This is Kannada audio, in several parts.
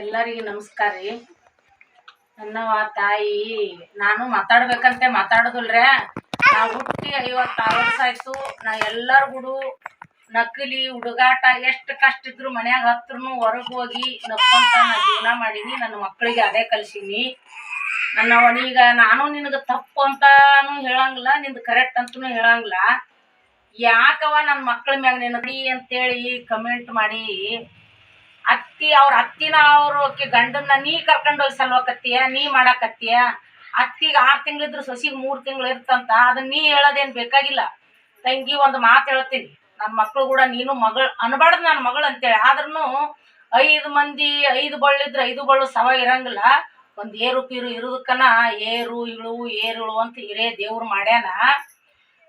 ಎಲ್ಲರಿಗೂ ನಮಸ್ಕಾರ ರೀ. ನನ್ನವ ತಾಯಿ, ನಾನು ಮಾತಾಡ್ಬೇಕಂತೆ ಮಾತಾಡೋದಿಲ್ರೆ. ನಾ ಹುಟ್ಟಿ ಐವತ್ತಾರು ವರ್ಷ ಆಯ್ತು. ನಾ ಎಲ್ಲರ ಗುಡು ನಕಲಿ ಹುಡುಗಾಟ ಎಷ್ಟು ಕಷ್ಟ ಇದ್ರು ಮನ್ಯಾಗ ಹತ್ರನು ಹೊರಗೆ ಹೋಗಿ ನಕ್ಕೊಂತ ನಾ ಜೀವನ ಮಾಡೀನಿ, ನನ್ನ ಮಕ್ಕಳಿಗೆ ಅದೇ ಕಲ್ಸೀನಿ. ನನ್ನ ಅವನೀಗ ನಾನು ನಿನಗೆ ತಪ್ಪು ಅಂತಾನು ಹೇಳಂಗಿಲ್ಲ, ನಿಂದು ಕರೆಕ್ಟ್ ಅಂತೂ ಹೇಳಂಗಿಲ್ಲ. ಯಾಕವ ನನ್ನ ಮಕ್ಕಳ ಮ್ಯಾಗ ನೀನು ನಡಿ ಅಂತೇಳಿ ಕಮೆಂಟ್ ಮಾಡಿ ಅತ್ತಿ, ಅವ್ರ ಅತ್ತಿನ ಅವ್ರು ಗಂಡನ್ನ ನೀ ಕರ್ಕೊಂಡು ಹೋಗಿ ಸಲ್ವಕತ್ತೀಯ? ನೀ ಮಾಡಾಕತ್ತೀಯ? ಅತ್ತಿಗೆ ಆರು ತಿಂಗಳಿದ್ರು ಸೊಸಿಗೆ ಮೂರು ತಿಂಗಳು ಇರ್ತಂತ ಅದನ್ನ ನೀ ಹೇಳೋದೇನು ಬೇಕಾಗಿಲ್ಲ. ತಂಗಿ, ಒಂದು ಮಾತು ಹೇಳ್ತೀನಿ. ನನ್ನ ಮಕ್ಕಳು ಕೂಡ ನೀನು ಮಗಳು, ಅನ್ಬಾರ್ದು ನನ್ನ ಮಗಳು ಅಂತೇಳಿ. ಆದ್ರೂ ಐದು ಮಂದಿ, ಐದು ಬಳ್ಳಿದ್ರೆ ಐದು ಬಳ್ಳು ಸವ ಇರಂಗಿಲ್ಲ. ಒಂದು ಏರು ಪೀರು ಇರೋದಕ್ಕನ ಏರು, ಇಳು, ಏರುಳು ಅಂತ ಇರೇ ದೇವ್ರು ಮಾಡ್ಯಾನ.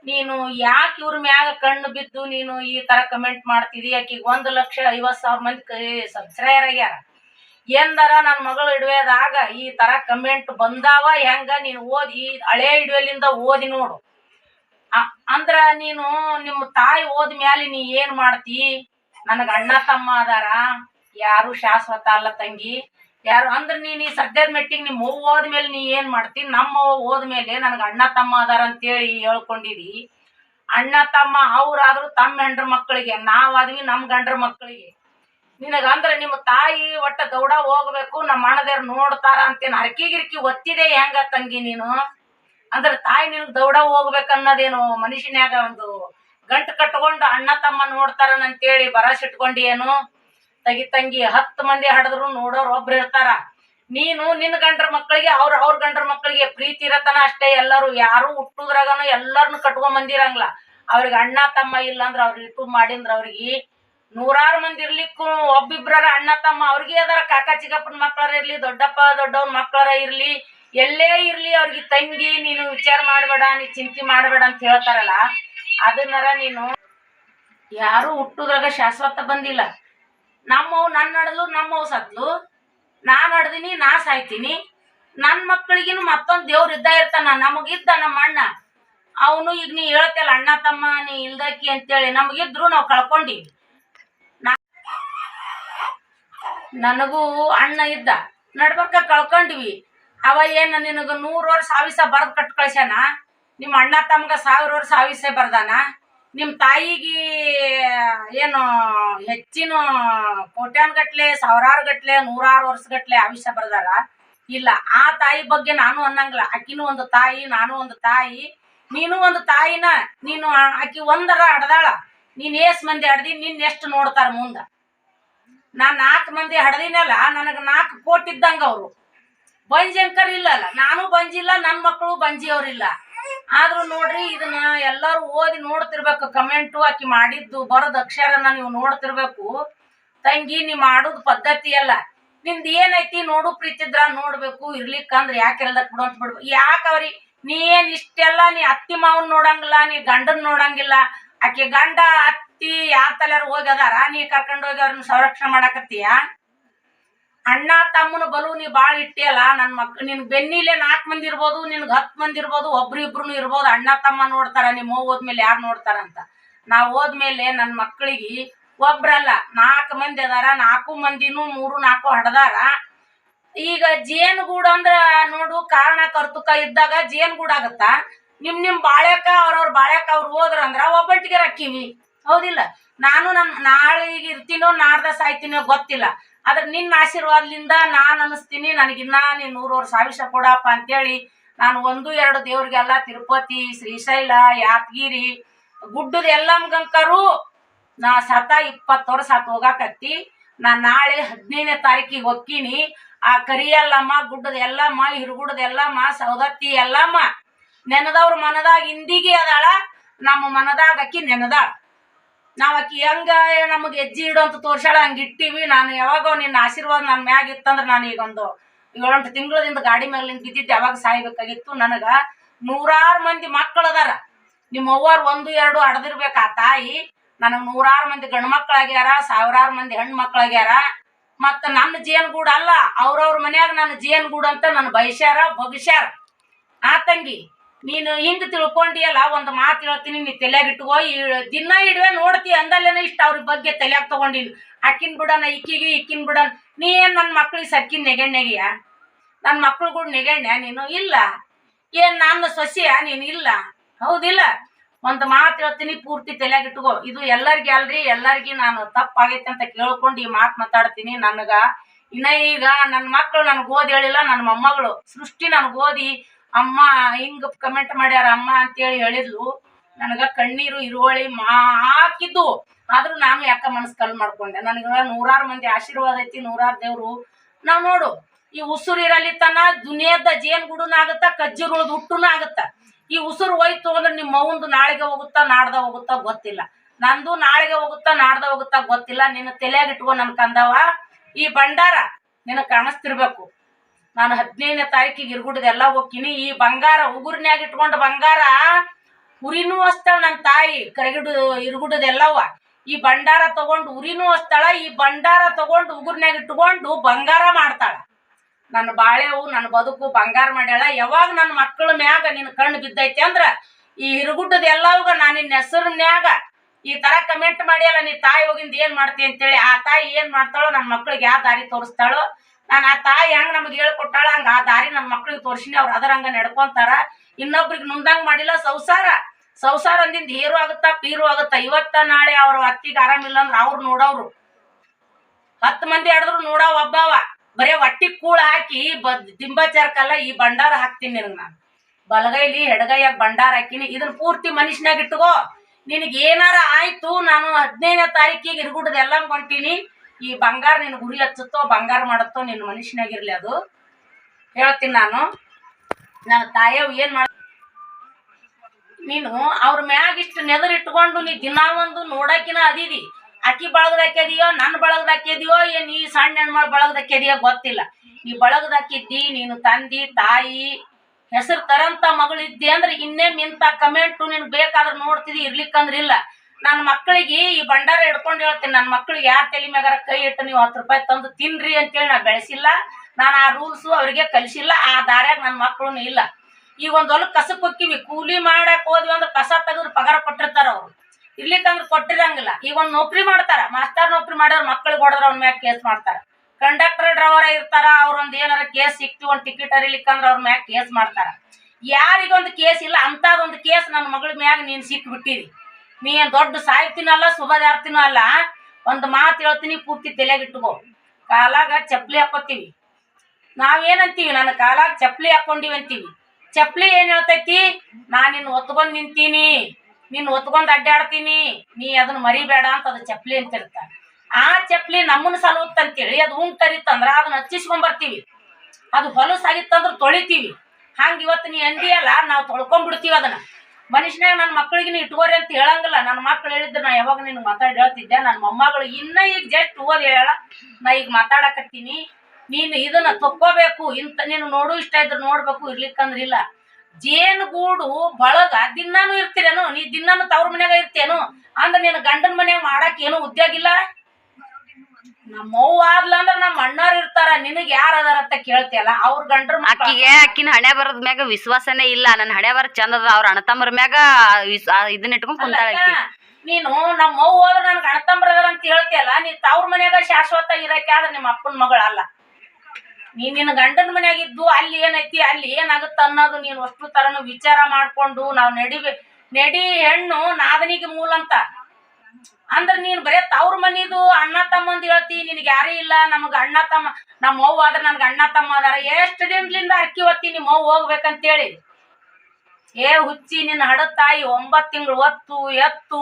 ನೀನು ಯಾಕೆ ಇವ್ರ ಮ್ಯಾಗ ಕಣ್ಣು ಬಿದ್ದು ನೀನು ಈ ತರ ಕಮೆಂಟ್ ಮಾಡ್ತಿದಿ? ಆಕಿಗೆ ಒಂದು ಲಕ್ಷ ಐವತ್ತು ಸಾವಿರ ಮಂದಿ ಕೈ ಸಬ್ಸ್ಕ್ರೈಬರ್ ಆಗ್ಯಾರ. ಎಂದರ ನನ್ನ ಮಗಳು ಇಡುವೆದಾಗ ಈ ತರ ಕಮೆಂಟ್ ಬಂದಾವ? ಹೆಂಗ ನೀನು ಓದಿ, ಹಳೆ ಇಡುವೆಲಿಂದ ಓದಿ ನೋಡು. ಅಂದ್ರ ನೀನು ನಿಮ್ಮ ತಾಯಿ ಓದ್ ಮ್ಯಾಲೆ ನೀ ಏನ್ ಮಾಡ್ತಿ? ನನಗ ಅಣ್ಣ ತಮ್ಮ ಅದಾರ, ಯಾರು ಶಾಶ್ವತ ಅಲ್ಲ ತಂಗಿ. ಯಾರು ಅಂದ್ರೆ ನೀನು ಈ ಸದ್ಯದ ಮೆಟ್ಟಿಗೆ ನಿಮ್ಮ ಅವ್ವ ಹೋದ್ಮೇಲೆ ನೀ ಏನು ಮಾಡ್ತಿ? ನಮ್ಮ ಹೋದ್ಮೇಲೆ ನನಗೆ ಅಣ್ಣ ತಮ್ಮ ಅದಾರ ಅಂತೇಳಿ ಹೇಳ್ಕೊಂಡಿದಿ. ಅಣ್ಣ ತಮ್ಮ ಅವ್ರಾದ್ರು ತಮ್ಮ ಹೆಂಡ್ರ ಮಕ್ಕಳಿಗೆ ನಾವಾದ್ವಿ ನಮ್ಮ ಗಂಡ್ರ ಮಕ್ಕಳಿಗೆ. ನಿನಗ ಅಂದ್ರೆ ನಿಮ್ಮ ತಾಯಿ ಒಟ್ಟ ದೌಡ ಹೋಗ್ಬೇಕು, ನಮ್ಮ ಅಣ್ಣದೇವ್ರು ನೋಡ್ತಾರ ಅಂತೇನು ಹರಕಿಗಿರ್ಕಿ ಒತ್ತಿದೆ ಹೆಂಗ ತಂಗಿ ನೀನು? ಅಂದ್ರೆ ತಾಯಿ ನಿನಗೆ ದೌಡ ಹೋಗ್ಬೇಕನ್ನೋದೇನು ಮನುಷ್ಯನ್ಯಾಗ ಒಂದು ಗಂಟು ಕಟ್ಕೊಂಡು ಅಣ್ಣ ತಮ್ಮ ನೋಡ್ತಾರನಂತೇಳಿ ಬರಸಿಟ್ಕೊಂಡಿ ಏನು ತಗಿ ತಂಗಿ ಹತ್ತು ಮಂದಿ ಹಡದ್ರು ನೋಡೋರು ಒಬ್ರು ಇರ್ತಾರ. ನೀನು ನಿನ್ನ ಗಂಡ್ರ ಮಕ್ಕಳಿಗೆ ಅವ್ರ ಅವ್ರ ಗಂಡ್ರ ಮಕ್ಕಳಿಗೆ ಪ್ರೀತಿ ಇರತನ ಅಷ್ಟೇ, ಎಲ್ಲರೂ ಯಾರು ಹುಟ್ಟುದ್ರಾಗನು ಎಲ್ಲರನ್ನು ಕಟ್ಕೊಂಡ್ ಬಂದಿರಂಗಿಲ್ಲ ಅವ್ರಿಗೆ ಅಣ್ಣ ತಮ್ಮ ಇಲ್ಲ ಅಂದ್ರೆ ಅವ್ರಿಗೆ ಇಟ್ಟು ಮಾಡಿಂದ್ರ ಅವ್ರಿಗೆ ನೂರಾರು ಮಂದಿ ಇರ್ಲಿಕ್ಕೂ ಒಬ್ಬಿಬ್ರಾರ ಅಣ್ಣ ತಮ್ಮ ಅವ್ರಿಗೆ ಅದರ. ಕಾಕ ಚಿಕ್ಕಪ್ಪನ ಮಕ್ಕಳ ಇರ್ಲಿ, ದೊಡ್ಡಪ್ಪ ದೊಡ್ಡವ್ರ ಮಕ್ಕಳ ಇರ್ಲಿ, ಎಲ್ಲೇ ಇರ್ಲಿ ಅವ್ರಿಗೆ ತಂಗಿ, ನೀನು ವಿಚಾರ ಮಾಡಬೇಡ, ನೀ ಚಿಂತೆ ಮಾಡಬೇಡ ಅಂತ ಹೇಳ್ತಾರಲ್ಲ, ಅದನ್ನರ ನೀನು ಯಾರು ಹುಟ್ಟುದ್ರಾಗ ಶಾಶ್ವತ ಬಂದಿಲ್ಲ. ನಮ್ಮವ್ ನನ್ನ ನಡೆದ್ಲು, ನಮ್ಮವ್ ಸತ್ಲು ನಾನು ನಡ್ದೀನಿ, ನಾ ಸಾಯ್ತೀನಿ. ನನ್ನ ಮಕ್ಕಳಿಗಿನ ಮತ್ತೊಂದು ದೇವ್ರ ಇದ್ದ ಇರ್ತಾನ, ನಮಗಿದ್ದ ನಮ್ಮ ಅಣ್ಣ. ಅವನು ಈಗ ನೀ ಹೇಳ್ತಲ್ಲ ಅಣ್ಣ, ತಮ್ಮ, ನೀ ಇಲ್ದಕ್ಕಿ ಅಂತೇಳಿ, ನಮಗಿದ್ರು ನಾವು ಕಳ್ಕೊಂಡಿ. ನನಗೂ ಅಣ್ಣ ಇದ್ದ. ನಡ್ಬರ್ಕ ಕಳ್ಕೊಂಡ್ವಿ. ಅವ ಏನು ನಿನಗೆ ನೂರು ವರ್ಷ ಸಾವಿಸ ಬರ್ದು ಕಟ್ ಕಳ್ಸ್ಯಾನ? ನಿಮ್ಮ ಅಣ್ಣ ತಮ್ಗ ಸಾವಿರ ವರ್ಷ ಸಾವಿಸೆ ಬರ್ದಾನ? ನಿಮ್ಮ ತಾಯಿಗೆ, ಏನು, ಹೆಚ್ಚಿನ ಕೋಟ್ಯಾನ್ ಗಟ್ಲೆ, ಸಾವಿರಾರು ಗಟ್ಲೆ, ನೂರಾರು ವರ್ಷ ಗಟ್ಲೆ ಆವಿಷ್ಯ ಬರ್ದಾರ? ಇಲ್ಲ, ಆ ತಾಯಿ ಬಗ್ಗೆ ನಾನು ಅನ್ನಂಗಿಲ್ಲ. ಆಕಿನೂ ಒಂದು ತಾಯಿ, ನಾನು ಒಂದು ತಾಯಿ. ನೀನು ಒಂದು ತಾಯಿನ, ನೀನು ಆಕಿ ಒಂದರ ಹಡ್ದಾಳ. ನೀನ್ ಏಸ್ ಮಂದಿ ಹಡ್ದಿ ನಿನ್ ಎಷ್ಟು ನೋಡ್ತಾರ ಮುಂದ? ನಾ ನಾಲ್ಕು ಮಂದಿ ಹಡ್ದಿನಲ್ಲ ನನಗೆ ನಾಲ್ಕು ಕೋಟಿ ಇದ್ದಂಗ ಅವರು. ಬಂಜಂಕರ್ ಇಲ್ಲಲ್ಲ, ನಾನು ಬಂಜಿಲ್ಲ ನನ್ನ ಮಕ್ಕಳು ಬಂಜಿಯವ್ರಿಲ್ಲ. ಆದ್ರೂ ನೋಡ್ರಿ, ಇದನ್ನ ಎಲ್ಲರೂ ಓದಿ ನೋಡ್ತಿರ್ಬೇಕು, ಕಮೆಂಟು ಆಕಿ ಮಾಡಿದ್ದು, ಬರೋದ್ ಅಕ್ಷರನ ನೀವು ನೋಡ್ತಿರ್ಬೇಕು. ತಂಗಿ, ನೀ ಮಾಡೋದು ಪದ್ಧತಿ ಅಲ್ಲ. ನಿಮ್ದು ಏನೈತಿ ನೋಡು ಪ್ರೀತಿದ್ರ ನೋಡ್ಬೇಕು ಇರ್ಲಿಕ್ಕಂದ್ರ ಯಾಕೆ ಎಲ್ಲ ಬಿಡು ಅಂತ ಬಿಡ್ಬೇಕು ಯಾಕೆ ನೀ ಏನ್ ಇಷ್ಟೆಲ್ಲ ನೀ ಅತ್ತಿ ಮಾವನ್ ನೋಡಂಗಿಲ್ಲ, ನೀ ಗಂಡನ್ ನೋಡಂಗಿಲ್ಲ. ಆಕೆ ಗಂಡ, ಅತ್ತಿ ಯಾರ ತಲೆಯಾರು ಹೋಗಿ ಅದಾರ ನೀ ಕರ್ಕೊಂಡು ಹೋಗಿ ಅವ್ರನ್ನ ಸಂರಕ್ಷಣೆ ಮಾಡಾಕತ್ತೀಯ? ಅಣ್ಣ ತಮ್ಮನ ಬಲು ನೀ ಬಾಳ ಇಟ್ಟಿಯಲ್ಲ ನನ್ನ ಮಕ್, ನಿನ್ ಬೆನ್ನಿಲೆ ನಾಲ್ಕು ಮಂದಿ ಇರ್ಬೋದು, ನಿನ್ಗೆ ಹತ್ತು ಮಂದಿ ಇರ್ಬೋದು, ಒಬ್ರು ಇಬ್ರು ಇರ್ಬೋದು, ಅಣ್ಣ ತಮ್ಮ ನೋಡ್ತಾರ ಅವ್ವ ಹೋದ್ಮೇಲೆ ಯಾರು ನೋಡ್ತಾರ ಅಂತ. ನಾವು ಹೋದ್ಮೇಲೆ ನನ್ನ ಮಕ್ಕಳಿಗೆ ಒಬ್ರಲ್ಲ ನಾಲ್ಕು ಮಂದಿ ಅದಾರ ನಾಲ್ಕು ಮಂದಿನೂ ಮೂರು ನಾಲ್ಕು ಹಡ್ದಾರ. ಈಗ ಜೇನುಗೂಡು ಅಂದ್ರ ನೋಡು, ಕಾರಣ ಕರ್ತುಕ ಇದ್ದಾಗ ಜೇನುಗೂಡು ಆಗತ್ತ. ನಿಮ್ ನಿಮ್ ಬಾಳ್ಯಾಕ, ಅವ್ರವ್ರ ಬಾಳ್ಯಾಕ ಅವ್ರು ಹೋದ್ರಂದ್ರ ಒಬ್ಬಟ್ಟಿಗೆ ರಕ್ಕಿವಿ. ಹೌದಿಲ್ಲ? ನಾನು ನಮ್ ನಾಳೆ ಈಗ ಇರ್ತೀನೋ, ನಾಡ್ದ ಸಾಯ್ತೀನೋ ಗೊತ್ತಿಲ್ಲ. ಆದ್ರೆ ನಿನ್ನ ಆಶೀರ್ವಾದದಿಂದ ನಾನು ಅನಿಸ್ತೀನಿ ನನಗಿನ್ನ ನೀನ್ ನೂರು ವರ್ಷ ಕೊಡಪ್ಪ ಅಂತೇಳಿ ನಾನು ಒಂದು, ಎರಡು ದೇವ್ರಿಗೆಲ್ಲ ತಿರುಪತಿ, ಶ್ರೀಶೈಲ, ಯಾದಗಿರಿ, ಗುಡ್ಡದ ಎಲ್ಲಮ್ಗಂಕರು ನಾ ಸತ ಇಪ್ಪತ್ತು ವರ್ಷ ಸತ್ ಹೋಗಾಕತ್ತಿ. ನಾ ನಾಳೆ ಹದಿನೈದನೇ ತಾರೀಕಿಗೆ ಹೊಕ್ಕೀನಿ. ಆ ಕರಿಯಲ್ಲಮ್ಮ ಗುಡ್ಡದ ಎಲ್ಲಮ್ಮ, ಹಿರುಗುಡದ ಎಲ್ಲಮ್ಮ ಸೌದತ್ತಿ ಎಲ್ಲಮ್ಮ ನೆನದವ್ರ ಮನದಾಗ ಇಂದಿಗೆ ಅದಾಳ, ನಮ್ಮ ಮನದಾಗ ಅಕ್ಕಿ ನೆನದಾಳ. ನಾವ್ ಆಕಿ ಹೆಂಗ ನಮಗೆ ಹೆಜ್ಜೆ ಇಡು ಅಂತ ತೋರ್ಸಾಳ ಹಂಗ ಇಟ್ಟಿವಿ. ನಾನು ಯಾವಾಗ ನಿನ್ನ ಆಶೀರ್ವಾದ ನನ್ನ ಮ್ಯಾಗ ಇತ್ತಂದ್ರೆ ನಾನು ಈಗ ಒಂದು ಏಳೆಂಟು ತಿಂಗಳಿಂದ ಗಾಡಿ ಮೇಲಿಂದ ಬಿದ್ದಿದ್ದೆ. ಯಾವಾಗ ಸಾಯ್ಬೇಕಾಗಿತ್ತು. ನನಗ ನೂರಾರು ಮಂದಿ ಮಕ್ಕಳು ಅದಾರ. ನಿಮ್ಮ ಅವ್ವಾರು ಒಂದು, ಎರಡು ಹಡ್ದಿರ್ಬೇಕು ಆ ತಾಯಿ. ನನಗೆ ನೂರಾರು ಮಂದಿ ಗಂಡು ಮಕ್ಕಳಾಗ್ಯಾರ ಸಾವಿರಾರು ಮಂದಿ ಹೆಣ್ಣು ಮಕ್ಕಳಾಗ್ಯಾರ ಮತ್ತು ನನ್ನ ಜೇನುಗೂಡು ಅಲ್ಲ, ಅವ್ರವ್ರ ಮನ್ಯಾಗ ನನ್ನ ಜೇನುಗೂಡು ಅಂತ ನನ್ನ ಬಯಸ್ಯಾರ, ಬಗ್ಸ್ಯಾರ. ಆ ತಂಗಿ ನೀನು ಹಿಂಗ್ ತಿಳ್ಕೊಂಡಿಯಲ್ಲ, ಒಂದು ಮಾತು ಹೇಳ್ತೀನಿ, ನೀ ತಲೆಯಾಗ ಇಟ್ಕೋ. ದಿನ ಇಡುವೆ ನೋಡ್ತಿ ಅಂದಲ್ಲೇನ ಇಷ್ಟ ಅವ್ರ ಬಗ್ಗೆ ತಲೆಯಾಗ ತಗೊಂಡಿನಿ ಅಕ್ಕಿನ ಬುಡನ ಇಕ್ಕಿಗೆ ಇಕ್ಕಿನ ಬಿಡೋಣ. ನೀ ಏನ್ ನನ್ನ ಮಕ್ಳಿಗೆ ಸರ್ಕಿನ ನೆಗೆಣ್ಣೆಗೆಯ ನನ್ನ ಕೂಡ ನೆಗೆಣ್ಣೆ ನೀನು? ಇಲ್ಲ. ಏನ್ ನನ್ನ ಸೊಸೆಯ ನೀನು? ಇಲ್ಲ. ಹೌದಿಲ್ಲ. ಒಂದು ಮಾತು ಹೇಳ್ತೀನಿ, ಪೂರ್ತಿ ತಲೆಯಾಗ ಇಟ್ಕೋ. ಇದು ಎಲ್ಲರಿಗೆ ಅಲ್ರಿ, ಎಲ್ಲರಿಗೆ ನಾನು ತಪ್ಪಾಗೈತೆ ಅಂತ ಕೇಳ್ಕೊಂಡು ಈ ಮಾತು ಮಾತಾಡ್ತೀನಿ ನನಗೆ. ಇನ್ನ ಈಗ ನನ್ನ ಮಕ್ಕಳು ನನಗೆ ಓದಿ ಹೇಳಿಲ್ಲ ನನ್ನ ಮೊಮ್ಮಗಳು ಸೃಷ್ಟಿ ನನಗೆ ಓದಿ ಅಮ್ಮ, ಹಿಂಗ ಕಮೆಂಟ್ ಮಾಡ್ಯಾರ, ಅಮ್ಮ ಅಂತೇಳಿ ಹೇಳಿದ್ಲು. ನನಗ ಕಣ್ಣೀರು, ಇರುವಳಿ ಹಾಕಿದ್ದು. ಆದ್ರೂ ನಾನು ಯಾಕ ಮನಸ್ಸು ಕಲ್ ಮಾಡ್ಕೊಂಡೆ? ನನಗ ನೂರಾರು ಮಂದಿ ಆಶೀರ್ವಾದ ಐತಿ, ನೂರಾರು ದೇವ್ರು. ನಾವ್ ನೋಡು, ಈ ಉಸುರು ಇರಲಿ ತನ ದುನಿಯಾದ ಜೇನ್ ಗುಡುನ ಆಗತ್ತ ಕಜ್ಜಿರುಳದ ಹುಟ್ಟುನ ಆಗತ್ತ. ಈ ಉಸುರು ಹೋಯ್ತು ಅಂದ್ರೆ ನಿಮ್ಮ ಮೌಂದು ನಾಳೆಗೆ ಹೋಗುತ್ತಾ, ನಾಡ್ದ ಹೋಗುತ್ತಾ ಗೊತ್ತಿಲ್ಲ. ನಂದು ನಾಳೆಗೆ ಹೋಗುತ್ತಾ, ನಾಡ್ದ ಹೋಗುತ್ತಾ ಗೊತ್ತಿಲ್ಲ. ನಿನ್ನ ತಲೆಯಾಗಿಟ್ಕೊ ನನ್ ಕಂದವ ಈ ಭಂಡಾರ ನಿನಗ್ ಕಾಣಿಸ್ತಿರ್ಬೇಕು. ನಾನು ಹದಿನೈದನೇ ತಾರೀಕಿಗೆ ಇರ್ಗುಡ್ದು ಎಲ್ಲ ಹೋಗ್ತೀನಿ. ಈ ಬಂಗಾರ ಉಗುರ್ನ್ಯಾಗ ಇಟ್ಕೊಂಡು ಬಂಗಾರ ಉರಿನೂ ಹಸ್ತಾಳ ನನ್ನ ತಾಯಿ ಕರಗಿಡು ಇರ್ಗುಡದೆಲ್ಲವ. ಈ ಭಂಡಾರ ತಗೊಂಡು ಉರಿನೂ ಹಸ್ತಾಳ ಈ ಭಂಡಾರ ತಗೊಂಡು ಉಗುರ್ನ್ಯಾಗ ಇಟ್ಕೊಂಡು ಬಂಗಾರ ಮಾಡ್ತಾಳ. ನನ್ನ ಬಾಳೆವು ನನ್ನ ಬದುಕು ಬಂಗಾರ ಮಾಡ್ಯಾಳ. ಯಾವಾಗ ನನ್ನ ಮಕ್ಕಳ ಮ್ಯಾಗ ನಿನ್ನ ಕಣ್ಣು ಬಿದ್ದೈತಿ ಅಂದ್ರ ಈ ಹಿರುಗುಡ್ಡದ ಎಲ್ಲವಾಗ ನಾನು ನಿನ್ನ ಹೆಸರನ್ಯಾಗ ಈ ತರ ಕಮೆಂಟ್ ಮಾಡಿಯಲ್ಲ, ನೀ ತಾಯಿ ಹೋಗಿಂದ ಏನ್ ಮಾಡ್ತಿ ಅಂತೇಳಿ. ಆ ತಾಯಿ ಏನ್ ಮಾಡ್ತಾಳೋ ನನ್ನ ಮಕ್ಳಿಗೆ ಯಾವ ದಾರಿ ತೋರಿಸ್ತಾಳೋ? ನಾನು ಆ ತಾಯಿ ಹೆಂಗ್ ನಮ್ಗೆ ಹೇಳ್ಕೊಟ್ಟಾಳ ಹಂಗ ಆ ದಾರಿ ನಮ್ಮ ಮಕ್ಳಿಗೆ ತೋರ್ಸಿನಿ, ಅವ್ರು ಅದರಂಗ ನಡ್ಕೊಂತಾರ. ಇನ್ನೊಬ್ರಿಗೆ ನುಂದಂಗ್ ಮಾಡಿಲ್ಲ ಸಂಸಾರ. ಸಂಸಾರ ಅಂದಿಂದ ಹೀರು ಆಗುತ್ತಾ, ಪೀರು ಆಗುತ್ತಾ? ಇವತ್ತ ನಾಳೆ ಅವ್ರ ಅತ್ತಿಗೆ ಆರಾಮಿಲ್ಲ ಅಂದ್ರೆ ಅವ್ರು ನೋಡವ್ರು. ಹತ್ತು ಮಂದಿ ಆಡಿದ್ರು ನೋಡೋ ಒಬ್ಬವ ಬರೇ ಹೊಟ್ಟಿ ಕೂಳ ಹಾಕಿ ಬ ದಿಂಬಾಚಾರಕ್ಕಲ್ಲ ಈ ಭಂಡಾರ ಹಾಕ್ತೀನಿ ನಿನಗೆ ನಾನು. ಬಲಗೈಲಿ ಎಡಗೈಯಾಗ ಭಂಡಾರ ಹಾಕಿನಿ. ಇದನ್ನ ಪೂರ್ತಿ ಮನುಷ್ಯನಾಗ ಇಟ್ಕೋ. ನಿನಗೆ ಏನಾರ ಆಯ್ತು, ನಾನು ಹದಿನೈದನೇ ತಾರೀಕಿಗೆ ಇರ್ಗುಡ್ದು ಎಲ್ಲ ಹೊಂಟೀನಿ. ಈ ಬಂಗಾರ ನಿನ್ ಗುರಿ ಹಚ್ಚುತ್ತೋ, ಬಂಗಾರ ಮಾಡುತ್ತೋ ನಿನ್ನ ಮನುಷ್ಯನಾಗಿರ್ಲಿ ಅದು. ಹೇಳ್ತೀನಿ ನಾನು. ನನ್ನ ತಾಯವ್ ಏನ್ ಮಾಡ ನೀನು ಅವ್ರ ಮ್ಯಾಗ ಇಷ್ಟು ನೆದರ್ ಇಟ್ಕೊಂಡು ನೀ ದಿನ ಒಂದು ನೋಡಕಿನ ಅದೀದಿ. ಅಕ್ಕಿ ಬಳಗದಾಕ್ಯದಿಯೋ ನನ್ನ ಬಳಗದಾಕ್ಯದಿಯೋ ಏನ್ ಈ ಸಣ್ಣ ಹೆಣ್ಮಳ್ ಬಳಗದಾಕ್ಯದಿಯೋ ಗೊತ್ತಿಲ್ಲ. ನೀ ಬಳಗದಾಕಿದ್ದಿ ನೀನು ತಂದಿ, ತಾಯಿ, ಹೆಸರು ತರಂತ ಮಗಳಿದ್ದೆ ಅಂದ್ರೆ ಇನ್ನೇ ಮಿಂತ ಕಮೆಂಟು ನಿನ್ ಬೇಕಾದ್ರೆ ನೋಡ್ತಿದಿ, ಇರ್ಲಿಕ್ಕಂದ್ರ ಇಲ್ಲ. ನನ್ನ ಮಕ್ಕಳಿಗೆ ಈ ಭಂಡಾರ ಹಿಡ್ಕೊಂಡು ಹೇಳ್ತೀನಿ ನನ್ನ ಮಕ್ಕಳಿಗೆ ಯಾರ ತಲೆ ಮ್ಯಾಗಾರ ಕೈ ಇಟ್ಟು ನೀವು ಹತ್ತು ರೂಪಾಯಿ ತಂದು ತಿನ್ರಿ ಅಂತೇಳಿ ನಾ ಬೆಳೆಸಿಲ್ಲ. ನಾನು ಆ ರೂಲ್ಸು ಅವ್ರಿಗೆ ಕಲಿಸಿಲ್ಲ, ಆ ದಾರ್ಯಾಗ ನನ್ನ ಮಕ್ಕಳು ಇಲ್ಲ. ಈಗ ಒಂದ್ ಹೊಲಕ್ ಕಸಕ್ಕೆ ಹೋಕ್ಕಿವಿ, ಕೂಲಿ ಮಾಡಕ್ ಹೋದ್ವಿ ಅಂದ್ರೆ ಕಸ ತೆಗೆದ್ರೆ ಪಗಾರ ಕೊಟ್ಟಿರ್ತಾರ ಅವ್ರು. ಇರ್ಲಿಕ್ಕಂದ್ರೆ ಕೊಟ್ಟಿರಂಗಿಲ್ಲ. ಈಗ ಒಂದ್ ನೌಕರಿ ಮಾಡ್ತಾರ, ಮಾಸ್ಟರ್ ನೌಕರಿ ಮಾಡೋರು ಮಕ್ಕಳಿಗೆ ಹೊಡೆದ್ರೆ ಅವ್ನ ಮ್ಯಾಗ ಕೇಸ್ ಮಾಡ್ತಾರ. ಕಂಡಕ್ಟರ್ ಡ್ರೈವರ್ ಇರ್ತಾರ, ಅವ್ರೊಂದ್ ಏನಾರ ಕೇಸ್ ಸಿಕ್ತಿ ಒಂದ್ ಟಿಕೆಟ್ ಅರಿಲಿಕ್ಕಂದ್ರೆ ಅವ್ರ ಮ್ಯಾಗ ಕೇಸ್ ಮಾಡ್ತಾರ. ಯಾರಿಗೊಂದು ಕೇಸ್ ಇಲ್ಲ ಅಂತದೊಂದು ಕೇಸ್ ನನ್ನ ಮಗಳ ಮ್ಯಾಗ ನೀನ್ ಸಿಕ್ ಬಿಟ್ಟಿದಿ ನೀ ಏನ್ ದೊಡ್ಡ ಸಾಯ್ತೀನಲ್ಲ ಶುಭದಾರ್ತಿನೂ ಅಲ್ಲ ಒಂದ್ ಮಾತು ಹೇಳ್ತೀನಿ, ಪೂರ್ತಿ ಇಟ್ಕೋ. ಕಾಲಾಗ ಚಪ್ಪಲಿ ಹಾಕೋತೀವಿ ನಾವೇನಂತೀವಿ, ನನ್ನ ಕಾಲಾಗ ಚಪ್ಪಲಿ ಹಾಕೊಂಡಿವಿ ಅಂತೀವಿ. ಚಪ್ಪಲಿ ಏನ್ ಹೇಳ್ತೈತಿ? ನಾ ನಿನ್ನ ಒತ್ಕೊಂಡ್ ನಿಂತೀನಿ ನಿನ್ನ ಒತ್ಕೊಂಡ್ ಅಡ್ಡಾಡ್ತೀನಿ, ನೀ ಅದನ್ನ ಮರಿಬೇಡ ಅಂತ ಅದು ಚಪ್ಪಲಿ ಅಂತ ಇರ್ತ ಆ ಚಪ್ಪಲಿ ನಮ್ಮನ್ನ ಸಲುತ್ತಂತೇಳಿ ಅದು ಉಂಗ್ ತರಿತಂದ್ರ ಅದನ್ನ ಹಚ್ಚಿಸ್ಕೊಂಡ್ ಬರ್ತೀವಿ. ಅದು ಹೊಲಸಾಗಿತ್ತಂದ್ರ ತೊಳಿತೀವಿ. ಹಂಗ ಇವತ್ತು ನೀ ಅಂದಿಯಲ್ಲ, ನಾವು ತೊಳ್ಕೊಂಡ್ಬಿಡ್ತೀವಿ ಅದನ್ನ. ಮನುಷ್ಯನಾಗ ನನ್ನ ಮಕ್ಕಳಿಗೆ ನೀ ಇಟ್ಕೋರಿ ಅಂತ ಹೇಳಂಗಿಲ್ಲ. ನನ್ನ ಮಕ್ಳು ಹೇಳಿದ್ರೆ ನಾ ಯಾವಾಗ ನಿನ್ ಮಾತಾಡಿ ಹೇಳ್ತಿದ್ದೆ. ನನ್ನ ಮೊಮ್ಮಗಳು ಇನ್ನ ಈಗ ಜಸ್ಟ್ ಟೂರ್ ಹೇಳ. ನಾ ಈಗ ಮಾತಾಡಕತ್ತೀನಿ. ನೀನು ಇದನ್ನ ತಕ್ಕೋಬೇಕು. ಇಂತ ನೀನು ನೋಡು, ಇಷ್ಟ ಇದ್ರೆ ನೋಡ್ಬೇಕು ಇರ್ಲಿಕ್ಕಂದ್ರ ಇಲ್ಲ. ಜೇನುಗೂಡು ಬಳಗ ದಿನಾನು ಇರ್ತೀರೇನು? ನೀ ದಿನಾನು ತವ್ರ ಮನ್ಯಾಗ ಇರ್ತೇನು? ಅಂದ್ರೆ ನೀನು ಗಂಡನ ಮನ್ಯಾಗ ಮಾಡಕ್ ಏನು ಉದ್ಯೋಗ ಇಲ್ಲ? ನಮ್ಮ ಅವ್ವ ಆದ್ಲ ಅಂದ್ರ ನಮ್ಮ ಅಣ್ಣಾರ್ ಇರ್ತಾರ ನಿನಗ್ ಯಾರ ಅದಾರ ಅಂತ ಕೇಳ್ತಿಯಲ್ಲ ಅವ್ರ ಗಂಡ್ರ ಮಕ್ಳು ಅಕ್ಕಿಗೆ ಅಕ್ಕಿನ ಹಣೆ ಬರದ ಮ್ಯಾಗ ವಿಶ್ವಾಸನೇ ಇಲ್ಲ ನನ್ನ ಹಣೆ ಬರ ಚಂದ ಅದ ಅವ್ರ ಅಣ್ಣತಮ್ಮರ ಮ್ಯಾಗ ವಿಸ್- ಆ ಇದನ್ನ ಇಟ್ಕೊಂಡ್ ಕುಂತಾಳ ಆಕಿ. ನೀನು ನಮ್ಮ ಅವ್ವ ಹೋದ್ರ ನನ್ಗೆ ಅದಾರ ಅಂತ ಹೇಳ್ತಿಯಲ್ಲ ನೀ ತವ್ರ ಮನ್ಯಾಗ ಶಾಶ್ವತ ಇರಕ್ಕೆ ಆದ್ರೆ ನಿಮ್ಮ ಅಪ್ಪನ ಮಗಳಲ್ಲ ನೀ ನಿನ್ನ ಗಂಡನ ಮನ್ಯಾಗ ಇದ್ದು ಅಲ್ಲಿ ಏನೈತಿ ಅಲ್ಲಿ ಏನಾಗುತ್ತ ಅನ್ನೋದು ನೀನ್ ಅಷ್ಟು ತರನು ವಿಚಾರ ಮಾಡ್ಕೊಂಡು ನಾವ್ ನಡಿ ನಡಿ ಹೆಣ್ಣು ನಾದನಿಗೆ ಮೂಲ ಅಂತ. ಅಂದ್ರ ನೀನ್ ಬರೇ ತವ್ರ ಮನಿದು ಅಣ್ಣ ತಮ್ಮಂದ್ ಹೇಳ್ತಿ ನಿನಗೆ ಯಾರೇ ಇಲ್ಲ, ನಮಗ ಅಣ್ಣ ತಮ್ಮ ನಮ್ಮ ಅವ್ವ ಆದ್ರೆ ನನ್ಗೆ ಅಣ್ಣ ತಮ್ಮ ಅದಾರ. ಎಷ್ಟು ದಿನದಿಂದ ಅಕ್ಕಿ ಒತ್ತಿ ನಿಮ್ಮ ಅವ್ವ ಹೋಗ್ಬೇಕಂತೇಳಿ? ಏ ಹುಚ್ಚಿ ನಿನ್ನ ಹಡ ತಾಯಿ ಒಂಬತ್ ತಿಂಗಳು ಒತ್ತು, ಎತ್ತು.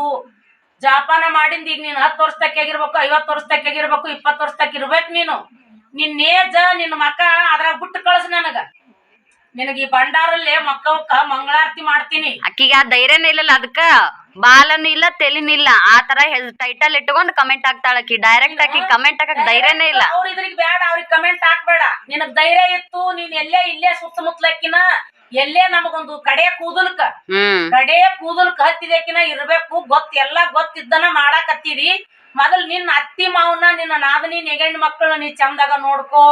ಜಾಪಾನ ಮಾಡಿಂದ ಈಗ ನೀನು ಹತ್ತು ವರ್ಷ ಆಗಿರ್ಬೇಕು ಐವತ್ತು ವರ್ಷ ಆಗಿರ್ಬೇಕು ಇಪ್ಪತ್ತು ತಕ್ಕ ಇರ್ಬೇಕು ನೀನು. ನಿನ್ನ ಏಜ ನಿನ್ನ ಮಕ್ಕ ಅದ್ರಾಗ ಬಿಟ್ಟು ಕಳಿಸ್ ನನಗ. ನಿನಗೆ ಈ ಭಂಡಾರಲ್ಲೇ ಮಕ್ಕವಕ್ಕ ಮಂಗಳಾರತಿ ಮಾಡ್ತೀನಿ. ಅಕ್ಕಿಗೆ ಆ ಧೈರ್ಯನೇ ಇಲ್ಲಲ್ಲ ಅದಕ್ಕ ಬಾಲನ್ ಇಲ್ಲ ತೆಲಿನಿಲ್ಲ ಆ ತರ ಟೈಟಲ್ ಇಟ್ಕೊಂಡ್ ಕಮೆಂಟ್ ಹಾಕ್ತಾಳ ಅಕ್ಕಿ. ಡೈರೆಕ್ಟ್ ಆಕಿ ಕಮೆಂಟ್ ಹಾಕಕ್ ಧೈರ್ಯನೇ ಇಲ್ಲ. ಅವ್ರ ಇದ್ರಿಗೆ ಬೇಡ ಅವ್ರಿಗೆ ಕಮೆಂಟ್ ಹಾಕ್ಬೇಡ. ನಿನಗ್ ಧೈರ್ಯ ಇತ್ತು ನೀನ್ ಎಲ್ಲೇ ಇಲ್ಲೇ ಸುತ್ತಮುತ್ತಲಕ್ಕಿನ ಎಲ್ಲೇ ನಮಗೊಂದು ಕಡೆಯ ಕೂದಲ್ಕ? ಹ್ಮ್. ಕಡೆ ಕೂದಲ್ಕ ಹತ್ತಿದಕ್ಕಿನ ಇರ್ಬೇಕು ಗೊತ್ತ ಎಲ್ಲ ಗೊತ್ತಿದ್ದನ ಮಾಡಾಕತ್ತೀರಿ. ಮೊದಲ್ ನಿನ್ನ ಅತ್ತಿ ಮಾವನ ನಿನ್ನ ನಾದನಿ ನೆಗಣ್ಣ ಮಕ್ಕಳು ನೀ ಚಂದಾಗ ನೋಡ್ಕೋ.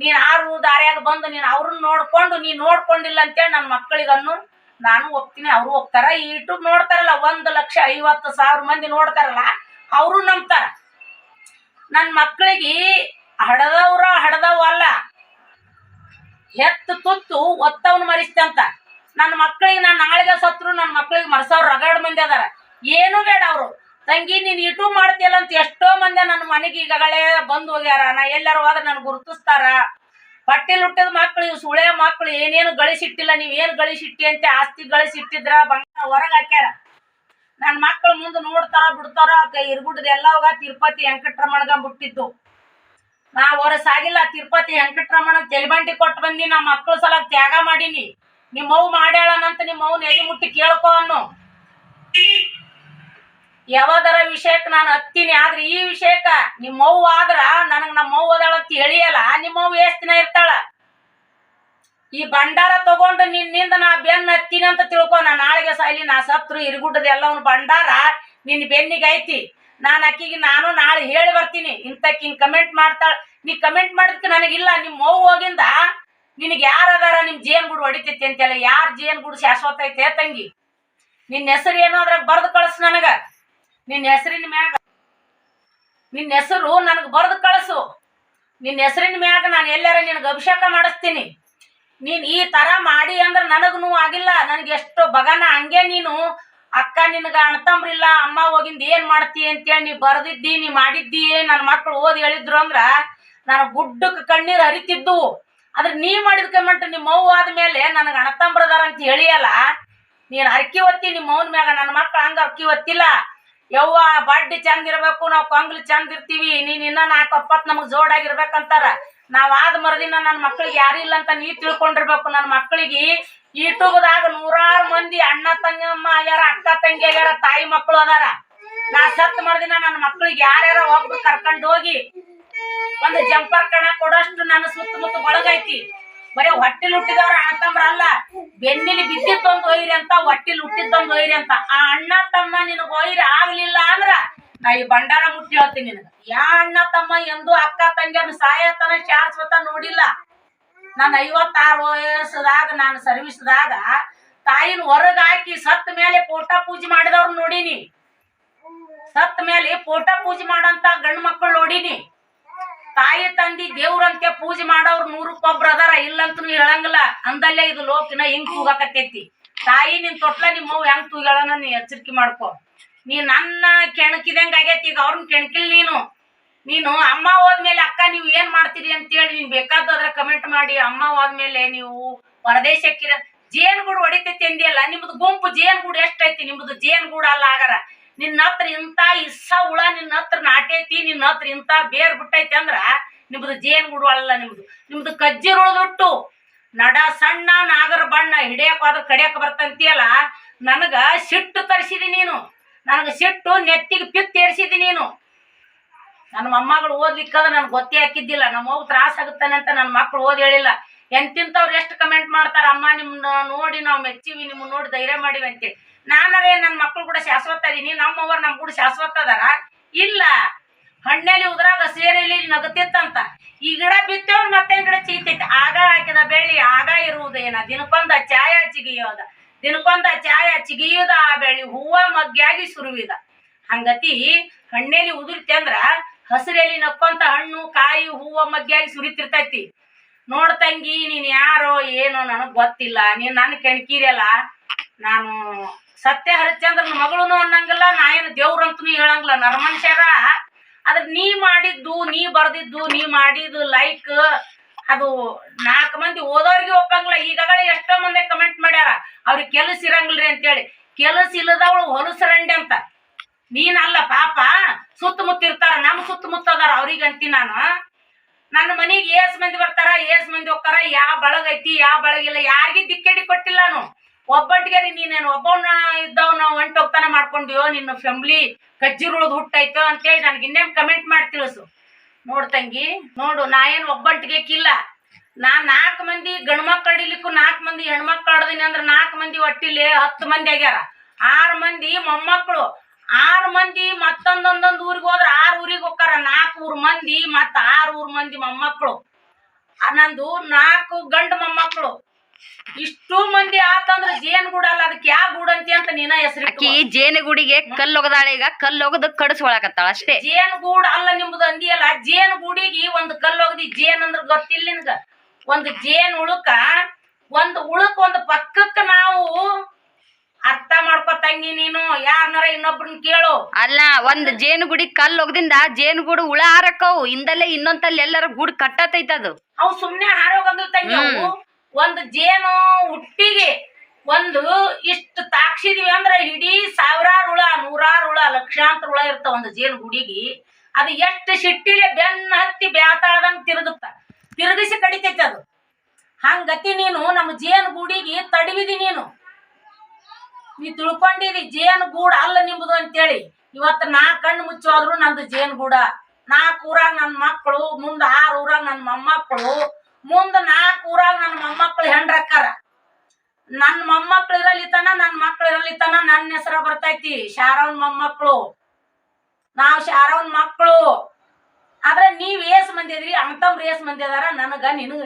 ನೀನ್ ಆರು ದಾರ್ಯಾಗ ಬಂದು ನೀನ್ ಅವ್ರನ್ನ ನೋಡ್ಕೊಂಡು, ನೀ ನೋಡ್ಕೊಂಡಿಲ್ಲ ಅಂತೇಳಿ ನನ್ನ ಮಕ್ಕಳಿಗನ್ನು ನಾನು ಒಪ್ತೀನಿ. ಅವರು ಹೋಗ್ತಾರ ಈ ಯೂಟ್ಯೂಬ್ ನೋಡ್ತಾರಲ್ಲ, ಒಂದು ಲಕ್ಷ ಐವತ್ತು ಸಾವಿರ ಮಂದಿ ನೋಡ್ತಾರಲ್ಲ, ಅವರು ನಂಬ್ತಾರ. ನನ್ನ ಮಕ್ಕಳಿಗೆ ಹಡದವ್ರ ಹಡದವ ಅಲ್ಲ. ಹೆತ್ತು ತುತ್ತು ಒತ್ತವನ್ ಮರಿಸ್ತಂತ ನನ್ನ ಮಕ್ಕಳಿಗೆ ನಾನು ನಾಳೆಗೆ ಸತ್ರು ನನ್ನ ಮಕ್ಕಳಿಗೆ ಮರ್ಸವ್ರು ರಗಡ್ ಮಂದಿ ಅದಾರ. ಏನು ಬೇಡ ಅವರು. ತಂಗಿ, ನೀನು ಯೂಟ್ಯೂಬ್ ಮಾಡ್ತೀಯಲ್ಲ ಅಂತ ಎಷ್ಟೋ ಮಂದಿ ನನ್ನ ಮನೆಗೆ ಈಗಗಳೇ ಬಂದು ಹೋಗ್ಯಾರ. ನಾ ಎಲ್ಲರೂ ಹೋದ್ರೆ ನನ್ಗೆ ಗುರುತಿಸ್ತಾರ. ಬಟ್ಟೆಲ್ ಹುಟ್ಟಿದ ಮಕ್ಳು ಇವ್ ಸುಳೆ ಮಕ್ಳು, ಏನೇನು ಗಳಿಸಿಟ್ಟಿಲ್ಲ, ನೀವ್ ಏನ್ ಗಳಿಸಿಟ್ಟಿ ಅಂತ ಆಸ್ತಿ ಗಳಿಸಿಟ್ಟಿದ್ರ, ಬಂಗಾರ ಹೊರಗ್ ಹಾಕ್ಯಾರ. ನನ್ ಮಕ್ಳು ಮುಂದೆ ನೋಡ್ತಾರ, ಬಿಡ್ತಾರ ಇರ್ಗುಡ್ದ ಎಲ್ಲವಾಗ ತಿರುಪತಿ ವೆಂಕಟರಮಣಗ ಬಿಟ್ಟಿದ್ದು. ನಾ ಸಾಗಿಲ್ಲ ತಿರುಪತಿ ವೆಂಕಟರಮಣ ತೆಲಿಬಂಡಿ ಕೊಟ್ಟು ಬಂದಿ, ನಾ ಮಕ್ಳ ಸಲ ತ್ಯಾಗ ಮಾಡೀನಿ. ನಿಮ್ಮವ್ವ ಅವ್ ಮಾಡ್ಯಾಳನಂತ ನಿಮ್ಮ ನೆಗೆ ಮುಟ್ಟಿ ಕೇಳ್ಕೊ ಅನ್ನು. ಯಾವ್ದಾರ ವಿಷಯಕ್ಕೆ ನಾನು ಹತ್ತೀನಿ, ಆದ್ರೆ ಈ ವಿಷಯಕ್ಕ ನಿಮ್ಮ ಅವ್ವ ಆದ್ರ ನನಗ್ ನಮ್ಮ ಅವ್ವ ಅದಾಳ ಅಂತ ಹೇಳಿಯಲ್ಲ, ನಿಮ್ಮ ಅವ್ವ ಎಷ್ಟ್ ದಿನ ಇರ್ತಾಳ? ಈ ಭಂಡಾರ ತಗೊಂಡು ನಿನ್ನಿಂದ ನಾ ಬೆನ್ನ ಹತ್ತೀನಿ ಅಂತ ತಿಳ್ಕೊ, ನಾ ನಾಳೆಗೆ ಸಾಯ್ಲಿ ನಾ ಸತ್ರು ಇರ್ಗುಡ್ಡದ ಎಲ್ಲವನ್ನ ಭಂಡಾರ ನಿನ್ನ ಬೆನ್ನಿಗೆ ಐತಿ. ನಾನು ಅಕ್ಕಿಗೆ ನಾನು ನಾಳೆ ಹೇಳಿ ಬರ್ತೀನಿ ಇಂಥಕ್ಕೆ ಹಿಂಗ್ ಕಮೆಂಟ್ ಮಾಡ್ತಾಳ. ನೀ ಕಮೆಂಟ್ ಮಾಡೋದಕ್ಕೆ ನನಗಿಲ್ಲ, ನಿಮ್ಮ ಅವ್ವ ಹೋಗಿಂದ ನಿನಗೆ ಯಾರದಾರ ನಿಮ್ಮ ನಿಮ್ ಜೇನ್ ಗುಡ್ ಹೊಡಿತೈತಿ ಅಂತೆಲ್ಲ, ಯಾರ್ ಜೇನ್ ಗುಡ್ ಶಾಶ್ವತ ಐತೆ ತಂಗಿ? ನಿನ್ನ ಹೆಸರು ಏನೋ ಅದ್ರಾಗ ಬರ್ದು ಕಳ್ಸು ನನಗ? ನಿನ್ನ ಹೆಸರಿನ ಮ್ಯಾಗ ನಿನ್ನ ಹೆಸರು ನನಗೆ ಬರೆದು ಕಳಿಸು. ನಿನ್ನ ಹೆಸರಿನ ಮ್ಯಾಗ ನಾನು ಎಲ್ಲಾರ ನಿನಗೆ ಅಭಿಷೇಕ ಮಾಡಿಸ್ತೀನಿ. ನೀನು ಈ ಥರ ಮಾಡಿ ಅಂದ್ರೆ ನನಗೂ ಆಗಿಲ್ಲ. ನನಗೆ ಎಷ್ಟು ಬಗನ ಹಂಗೆ ನೀನು. ಅಕ್ಕ ನಿನಗೆ ಅಣ್ತಂಬ್ರಿಲ್ಲ ಅಮ್ಮ ಹೋಗಿಂದ ಏನು ಮಾಡ್ತಿ ಅಂತೇಳಿ ನೀ ಬರೆದಿದ್ದಿ, ನೀ ಮಾಡಿದ್ದಿ ನನ್ನ ಮಕ್ಕಳು ಓದಿ ಹೇಳಿದ್ರು ಅಂದ್ರೆ ನಾನು ಗುಡ್ಡಕ್ಕೆ ಕಣ್ಣೀರು ಹರಿತಿದ್ದು ಆದ್ರೆ ನೀ ಮಾಡಿದ ಕಮೆಂಟ್ ನಿಮ್ಮ ಅವ್ವ ಆದ್ಮೇಲೆ ನನಗೆ ಅಣತಂಬ್ರದಾರ ಅಂತ ಹೇಳಿಯಲ್ಲ, ನೀನು ಅರ್ಕಿ ಒತ್ತಿ ನಿಮ್ಮ ಮ್ಯಾಗ ನನ್ನ ಮಕ್ಕಳು ಹಂಗೆ ಅರ್ಕಿ ಒತ್ತಿಲ್ಲ. ಯವ್ವ, ಬಡ್ಡಿ ಚಂದ ಇರ್ಬೇಕು, ನಾವು ಕೊಂಗ್ಲಿ ಚಂದ ಇರ್ತೀವಿ, ನೀನ್ ಇನ್ನ ನಾಲ್ಕು ಒಪ್ಪತ್ ನಮಗ್ ಜೋಡಾಗಿರ್ಬೇಕಂತಾರ. ನಾವ್ ಆದ ಮರದಿನ ನನ್ನ ಮಕ್ಳಿಗೆ ಯಾರು ಇಲ್ಲ ಅಂತ ನೀ ತಿಳ್ಕೊಂಡಿರ್ಬೇಕು. ನನ್ನ ಮಕ್ಳಿಗೆ ಯೂಟ್ಯೂಬ್ದಾಗ ನೂರಾರು ಮಂದಿ ಅಣ್ಣ ತಂಗಮ್ಮ ಆಗ್ಯಾರ, ಅಕ್ಕ ತಂಗಿ ಆಗ್ಯಾರ, ತಾಯಿ ಮಕ್ಕಳು ಅದಾರ. ನಾ ಸತ್ ಮರದಿನ ನನ್ನ ಮಕ್ಳಿಗೆ ಯಾರ್ಯಾರ ಒಬ್ರು ಕರ್ಕೊಂಡು ಹೋಗಿ, ಒಂದು ಜಂಪರ್ ಕಣ ಕೊಡೋಷ್ಟು ನನ್ನ ಸುತ್ತಮುತ್ತ ಬಳಗೈತಿ ಬರೀ ಹೊಟ್ಟೆಲ್ ಹುಟ್ಟಿದವ್ರ ಅಣ್ಣ ಅಲ್ಲ. ಬೆನ್ನಿಲಿ ಬಿದ್ದಿದ್ದೊಂದು ಒಯ್ರಿ ಅಂತ, ಹೊಟ್ಟಿಲ್ ಹುಟ್ಟಿದ್ದೊಂದು ಒಯ್ರಿ ಅಂತ. ಆ ಅಣ್ಣ ತಮ್ಮ ನಿನ್ ಒಯ್ರಿ ಆಗ್ಲಿಲ್ಲ ಅಂದ್ರ ನಾ ಈ ಭಂಡಾರ ಮುಟ್ಟಿ ಹೇಳ್ತೀನಿ ನಿನಗ. ಯಾ ಅಣ್ಣ ತಮ್ಮ ಎಂದು ಅಕ್ಕ ತಂಗಿಯನ್ನ ಸಾಯತನ ಶಾಶ್ವತ ನೋಡಿಲ್ಲ. ನಾನು ಐವತ್ತಾರು ವಯಸ್ಸದಾಗ, ನಾನು ಸರ್ವಿಸ್ದಾಗ ತಾಯಿನ ಹೊರಗೆ ಹಾಕಿ ಸತ್ ಮೇಲೆ ಪೋಟಾ ಪೂಜೆ ಮಾಡಿದವ್ರು ನೋಡೀನಿ. ಸತ್ ಮೇಲೆ ಪೋಟಾ ಪೂಜೆ ಮಾಡಂತ ಗಂಡು ಮಕ್ಕಳು ನೋಡೀನಿ. ತಾಯಿ ತಂದಿ ದೇವ್ರಂತೆ ಪೂಜೆ ಮಾಡೋರು ನೂರಕ್ಕೊಬ್ರು ಅದಾರ ಇಲ್ಲಂತೂ ಹೇಳಂಗಿಲ್ಲ. ಅಂದಲ್ಲೇ ಇದು ಲೋಕಿನ ಹಿಂಗ್ ತೂಗಾಕತ್ತೈತಿ. ತಾಯಿ ನಿನ್ ತೊಟ್ಲ ನಿಮ್ಮ ಹೆಂಗ್ ತೂಗಳನ್ನ ನೀ ಎಚ್ಚರಿಕೆ ಮಾಡ್ಕೊ. ನೀ ನನ್ನ ಕೆಣಕಿದಂಗ ಆಗೈತಿ, ಈಗ ಅವ್ರನ್ನ ಕೆಣಕಿಲ್ ನೀನು. ನೀನು ಅಮ್ಮ ಹೋದ್ಮೇಲೆ ಅಕ್ಕ, ನೀವು ಏನ್ ಮಾಡ್ತೀರಿ ಅಂತೇಳಿ ನೀನ್ ಬೇಕಾದ್ರೆ ಕಮೆಂಟ್ ಮಾಡಿ, ಅಮ್ಮ ಹೋದ್ಮೇಲೆ ನೀವು ಹೊರದೇಶಕ್ಕಿರ ಜೇನ್ ಗೂಡು ಹೊಡಿತೈತಿ ಅಂದಿಯಲ್ಲ, ನಿಮ್ದು ಗುಂಪು ಜೇನ್ ಗೂಡು ಎಷ್ಟೈತಿ ನಿಮ್ದು ಜೇನ್ ಗೂಡು ಅಲ್ಲ ಆಗರ ನಿನ್ನ ಹತ್ರ ಇಂಥ ಇಸ್ಸ ಹುಳ ನಿನ್ನ ಹತ್ರ ನಾಟೈತಿ ನಿನ್ನ ಹತ್ರ ಇಂಥ ಬೇರ್ ಬಿಟ್ಟೈತಿ ಅಂದ್ರ ನಿಮ್ದು ಜೇನ್ ಗೂಡು ಅಲ್ಲ ನಿಮ್ದು ನಿಮ್ದು ಉಳಿದುಟ್ಟು ನಡ ಸಣ್ಣ ನಾಗರ ಬಣ್ಣ ಹಿಡಿಯಕ್ ಹೋದ್ರ ಕಡಿಯಕ್ ಬರ್ತಂತಿಯಲ್ಲ, ನನಗ ಸಿಟ್ಟು ತರಿಸಿದಿ ನೀನು. ನನಗ ಸಿಟ್ಟು ನೆತ್ತಿಗೆ ಪಿತ್ ಏರ್ಸಿದಿ ನೀನು. ನನ್ನ ಮೊಮ್ಮಗಳು ಓದ್ಲಿಕ್ಕಂದ್ರೆ ನನ್ಗೆ ಗೊತ್ತೇ ಹಾಕಿದ್ದಿಲ್ಲ. ನಮ್ಮ ಹೋಗಿ ತ್ರಾಸ ಆಗುತ್ತಾನೆ ಅಂತ ನನ್ನ ಮಕ್ಳು ಓದಿ ಹೇಳಿಲ್ಲ. ಎಂತಿಂತವ್ರು ಎಷ್ಟು ಕಮೆಂಟ್ ಮಾಡ್ತಾರ, ಅಮ್ಮ ನಿಮ್ಮನ್ನ ನೋಡಿ ನಾವು ಮೆಚ್ಚಿವಿ, ನಿಮ್ಮನ್ನ ನೋಡಿ ಧೈರ್ಯ ಮಾಡಿವಿ ಅಂತೇಳಿ. ನಾನರೇ ನನ್ನ ಮಕ್ಳು ಕೂಡ ಶಾಶ್ವತ ಅದೀನಿ ನಮ್ಮವ್ರು ನಮ್ಮ ಕೂಡ ಶಾಶ್ವತ ಅದಾರ. ಇಲ್ಲ, ಹಣ್ಣಲ್ಲಿ ಉದ್ರಾಗ ಸೇರಿಲಿ ನಗತಿತ್ತಂತ. ಈ ಗಿಡ ಬಿತ್ತೇವ್ ಮತ್ತೆ ಗಿಡ ಚೀತೈತಿ? ಆಗ ಹಾಕಿದ ಬೆಳ್ಳಿ, ಆಗ ಇರುವುದೇನ ದಿನಕ್ಕೊಂದ ಛಾಯ ಚಿಗಿಯೋದ. ದಿನಕ್ಕೊಂದ ಛಾಯ ಚಿಗಿಯೋದ, ಆ ಬೆಳ್ಳಿ ಹೂವ ಮಗ್ಗಿಯಾಗಿ ಸುರುವಿದ ಹಂಗತಿ ಹಣ್ಣೆಲಿ ಉದುರ್ತಿ ಅಂದ್ರ ಹಸಿರೆಲಿ ನಕ್ಕೊಂತ ಹಣ್ಣು, ಕಾಯಿ, ಹೂವ ಮಗ್ಗಿಯಾಗಿ ಸುರಿತಿರ್ತೈತಿ. ನೋಡ್ ತಂಗಿ, ನೀನ್ ಯಾರೋ, ಏನೋ ನನಗ್ ಗೊತ್ತಿಲ್ಲ. ನೀನ್ ನನ್ ಕೆಣಕಿರಲ್ಲ ನಾನು ಸತ್ಯ ಹರಿಶ್ಚಂದ್ರನ ಮಗಳೂನು ಅನ್ನಂಗಿಲ್ಲ ನಾ ಏನು ದೇವ್ರಂತೂ ಹೇಳಂಗಿಲ್ಲ. ನರಮನುಷ್ಯರ ಅದ್ರ ನೀ ಮಾಡಿದ್ದು, ನೀ ಬರ್ದಿದ್ದು, ನೀ ಮಾಡಿದ್ದು ಲೈಕ್ ಅದು ನಾಲ್ಕು ಮಂದಿ ಓದೋರಿಗೆ ಒಪ್ಪಂಗಿಲ್ಲ. ಈಗಾಗಲೇ ಎಷ್ಟೋ ಮಂದಿ ಕಮೆಂಟ್ ಮಾಡ್ಯಾರ, ಅವ್ರಿಗೆ ಕೆಲಸ ಇರಂಗಿಲ್ರಿ ಅಂತೇಳಿ. ಕೆಲಸ ಇಲ್ಲದವಳು ಹೊಲಸರಂಡಿ ಅಂತ. ನೀನಲ್ಲ ಪಾಪ ಸುತ್ತಮುತ್ತ ಇರ್ತಾರ ನಮ್ಮ ಸುತ್ತಮುತ್ತ ಅದಾರ ಅವ್ರಿಗೆ ಅಂತೀನಿ ನಾನು. ನನ್ನ ಮನೆಗೆ ಏಸ್ ಮಂದಿ ಬರ್ತಾರ, ಏಸ್ ಮಂದಿ ಹೋಗ್ತಾರ ಯಾವ ಬಳಗೈತಿ ಯಾವ ಬಳಗಿಲ್ಲ, ಯಾರಿಗೆ ದಿಕ್ಕೇಡಿ ಕೊಟ್ಟಿಲ್ಲ ನಾನು. ಒಬ್ಬಟ್ಟಿಗೆ ನೀನೇನು ಒಬ್ಬವನ್ನ ಇದ್ದವನ್ನ ಒಂಟು ಹೋಗ್ತಾನೆ ಮಾಡ್ಕೊಂಡಿಯೋ ನಿನ್ನ ಫ್ಯಾಮ್ಲಿ ಕಜ್ಜಿರುಳದ್ ಹುಟ್ಟೈತೋ ಅಂತೇಳಿ ನನಗೆ ಇನ್ನೇನು ಕಮೆಂಟ್ ಮಾಡಿ ತಿಳಿಸು. ನೋಡ್ ತಂಗಿ, ನೋಡು, ನಾ ಏನು ಒಬ್ಬಂಟಿಗೆ ಕಿಲ್ಲ. ನಾ ನಾಲ್ಕು ಮಂದಿ ಗಂಡು ಮಕ್ಳು ಹಿಡಿಲಿಕ್ಕೂ ನಾಲ್ಕು ಮಂದಿ ಹೆಣ್ಮಕ್ಳು ಹಡ್ದೀನಿ ಅಂದ್ರೆ ನಾಲ್ಕು ಮಂದಿ ಒಟ್ಟಿಲಿ ಹತ್ತು ಮಂದಿ ಆಗ್ಯಾರ. ಆರು ಮಂದಿ ಮೊಮ್ಮಕ್ಕಳು ಆರು ಮಂದಿ ಮತ್ತೊಂದೊಂದೊಂದು ಊರಿಗೆ ಹೋದ್ರೆ ಆರು ಊರಿಗೆ ಹೋಗ್ತಾರ ನಾಲ್ಕು ಊರ್ ಮಂದಿ ಮತ್ತ ಆರು ಊರ್ ಮಂದಿ ಮೊಮ್ಮಕ್ಕಳು ನಂದು ನಾಲ್ಕು ಗಂಡು ಮೊಮ್ಮಕ್ಕಳು ಇಷ್ಟು ಮಂದಿ ಆತಂದ್ರ ಜೇನ್ ಗೂಡ ಅಲ್ಲ ಅದಕ್ಕೆ ಯಾ ಗೂಡ ಅಂತಿ ಅಂತ ನೀನ ಹೆಸರು ಆಕಿ ಜೇನುಗುಡಿಗೆ ಕಲ್ಲು ಕಲ್ಲೊಗದಾಳೆ ಈಗ ಕಲ್ಲೊಗದ ಕಡಿಸ್ಕೊಳಕತ್ತಾಳ ಅಷ್ಟೇ. ಜೇನ್ ಗೂಡ ಅಲ್ಲ ನಿಮ್ದು ಅಂದಿಯಲ್ಲ ಜೇನ್ ಗೂಡಿಗೆ ಒಂದು ಕಲ್ಲು ಹೋಗದಿ ಜೇನ್ ಅಂದ್ರ ಗೊತ್ತಿಲ್ಲ ನಿನ್ಗ. ಒಂದು ಜೇನ್ ಉಳುಕ ಒಂದು ಉಳುಕ್ ಒಂದು ಪಕ್ಕಕ್ಕ ನಾವು ಅರ್ಥ ಮಾಡ್ಕೊತಂಗಿ ನೀನು ಯಾರನಾರ ಇನ್ನೊಬ್ರನ್ ಕೇಳು. ಅಲ್ಲ ಒಂದ್ ಜೇನುಗುಡಿ ಕಲ್ಲು ಜೇನು ಜೇನುಗೂಡು ಹುಳ ಹಾರಕ್ಕವು. ಹಿಂದಲ್ಲೇ ಇನ್ನೊಂದಲ್ಲಿ ಎಲ್ಲರ ಗೂಡು ಕಟ್ಟತೈತ ಅದು. ಅವು ಸುಮ್ನೆ ಹಾರೋಗಂದ್ರ ತಂಗಿ ಅವು. ಒಂದು ಜೇನು ಹುಟ್ಟಿಗೆ, ಒಂದು ಇಷ್ಟು ತಾಕ್ಷಿದೀವಿ ಅಂದ್ರೆ ಇಡೀ ಸಾವಿರಾರು ಹುಳ ನೂರಾರು ಹುಳ ಲಕ್ಷಾಂತರ ಹುಳ ಇರ್ತಾವ ಒಂದು ಜೇನು ಗುಡಿಗೆ, ಅದು ಎಷ್ಟು ಸಿಟ್ಟಿಲೆ ಬೆನ್ನ ಹತ್ತಿ ಬ್ಯಾತಾಳ್ದಂಗ್ ತಿರುಗುತ್ತ. ತಿರುಗಿಸಿ ಕಡಿತೈತಿ ಅದು. ಹಂಗತಿ ನೀನು ನಮ್ಮ ಜೇನು ಗೂಡಿಗೆ ತಡವಿದಿ ನೀನು. ನೀ ತಿಳ್ಕೊಂಡಿದಿ ಜೇನು ಗೂಡ ಅಲ್ಲ ನಿಂಬುದು ಅಂತೇಳಿ. ಇವತ್ತು ನಾ ಕಣ್ಣು ಮುಚ್ಚೋದ್ರು ನಂದು ಜೇನು ಗೂಡ. ನಾಲ್ಕು ಊರಾಗ ನನ್ನ ಮಕ್ಕಳು, ಮುಂದೆ ಆರು ಊರಾಗ ನನ್ನ ಮೊಮ್ಮಕ್ಕಳು ಮುಂದೆ ನಾಲ್ಕು ಊರಾಗ ನನ್ನ ಮೊಮ್ಮಕ್ಳು ಹೆಂಡ್ರಕ್ಕಾರ ನನ್ನ ಮೊಮ್ಮಕ್ಳು ಇರಲಿತನ ನನ್ನ ಮಕ್ಳು ಇರಲಿತನ ನನ್ನ ಹೆಸರ ಬರ್ತೈತಿ. ಶಾರವನ್ ಮೊಮ್ಮಕ್ಳು. ನಾವು ಶಾರವನ್ ಮಕ್ಕಳು ಆದ್ರೆ ನೀವ್ ಏಸ್ ಮಂದಿ ಅದ್ರಿ ಅಂತಮ್ರ ಏಸ್ ಮಂದಿ ಅದಾರ ನನಗ ನಿನಗ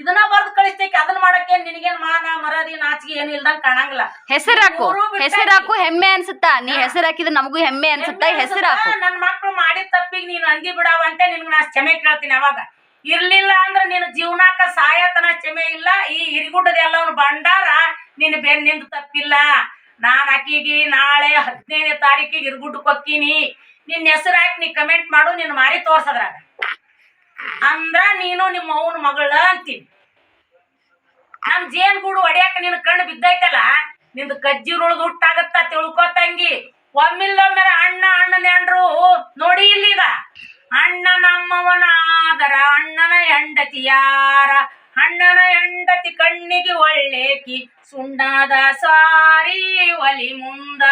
ಇದನ್ನ ಬರ್ದು ಕಳಿಸ್ತೈತಿ. ಅದನ್ನ ಮಾಡಕ್ಕೆ ನಿನಗೇನ್ ಮಾನ ಮರದಿ ನಾಚಿಕೆ ಏನು ಇಲ್ದಂಗ ಕಾಣಂಗಿಲ್ಲ. ಹೆಸರಾಕು ಹೆಸರಾಕು ಹೆಮ್ಮೆ ಅನ್ಸುತ್ತಾ? ನೀ ಹೆಸರು ಹಾಕಿದ್ರೆ ನಮಗೂ ಹೆಮ್ಮೆ ಅನ್ಸುತ್ತಾ? ಹೆಸರಾಕು ನನ್ನ ಮಕ್ಳು ಮಾಡಿದ ತಪ್ಪಿಗೆ ನೀನು ಅಂದಿ ಬಿಡವ ಅಂತ ನಿನ್ಗೆ ನಾ ಕ್ಷಮೆ ಕೇಳ್ತೀನಿ ಅವಾಗ. ಇರ್ಲಿಲ್ಲ ಅಂದ್ರೆ ನಿನ್ನ ಜೀವನಾಕ ಸಾಯತನ ಕ್ಷಮೆ ಇಲ್ಲ. ಈ ಹಿರಿಗುಡ್ಡದ ಎಲ್ಲವನ್ನ ಭಂಡಾರ, ನಿನ್ನ ಬೆನ್ನಿಂದ ತಪ್ಪಿಲ್ಲ. ನಾನ್ ಆಕಿಗೆ ನಾಳೆ ಹದಿನೈದನೇ ತಾರೀಕಿಗೆ ಹಿರಿಗುಡ್ಡಕ್ಕೆ ಕೊಕ್ಕಿನಿ ನಿನ್ನ ಹೆಸರು ಹಾಕಿ ನೀ ಕಮೆಂಟ್ ಮಾಡು, ನಿನ್ನ ಮಾರಿ ತೋರ್ಸದ್ರಾಗ ಅಂದ್ರ ನೀನು ನಿಮ್ಮ ಅವನ ಮಗಳ ಅಂತೀನಿ ನಮ್ ಜೇನ್ ಗೂಡು ಹೊಡ್ಯಾಕ ನಿನ್ ಕಣ್ಣು ಬಿದ್ದೈತಲ್ಲ, ನಿಂದು ಕಜ್ಜಿರುಳದ ಹುಟ್ಟಾಗತ್ತ ತಿಳ್ಕೊತಂಗಿ ಒಮ್ಮಿಲ್ಲೊಮ್ಮೆ ಅಣ್ಣ ಅಣ್ಣ ನೆಂಡ್ರು ನೋಡಿ ಇಲ್ಲೀಗ. ಅಣ್ಣ ಅಣ್ಣನ ಹೆಂಡತಿ ಯಾರ ಅಣ್ಣನ ಹೆಂಡತಿ ಕಣ್ಣಿಗೆ ಒಳ್ಳೆಕಿ, ಸುಣ್ಣದ ಸಾರಿ ಒಲಿ ಮುಂದ,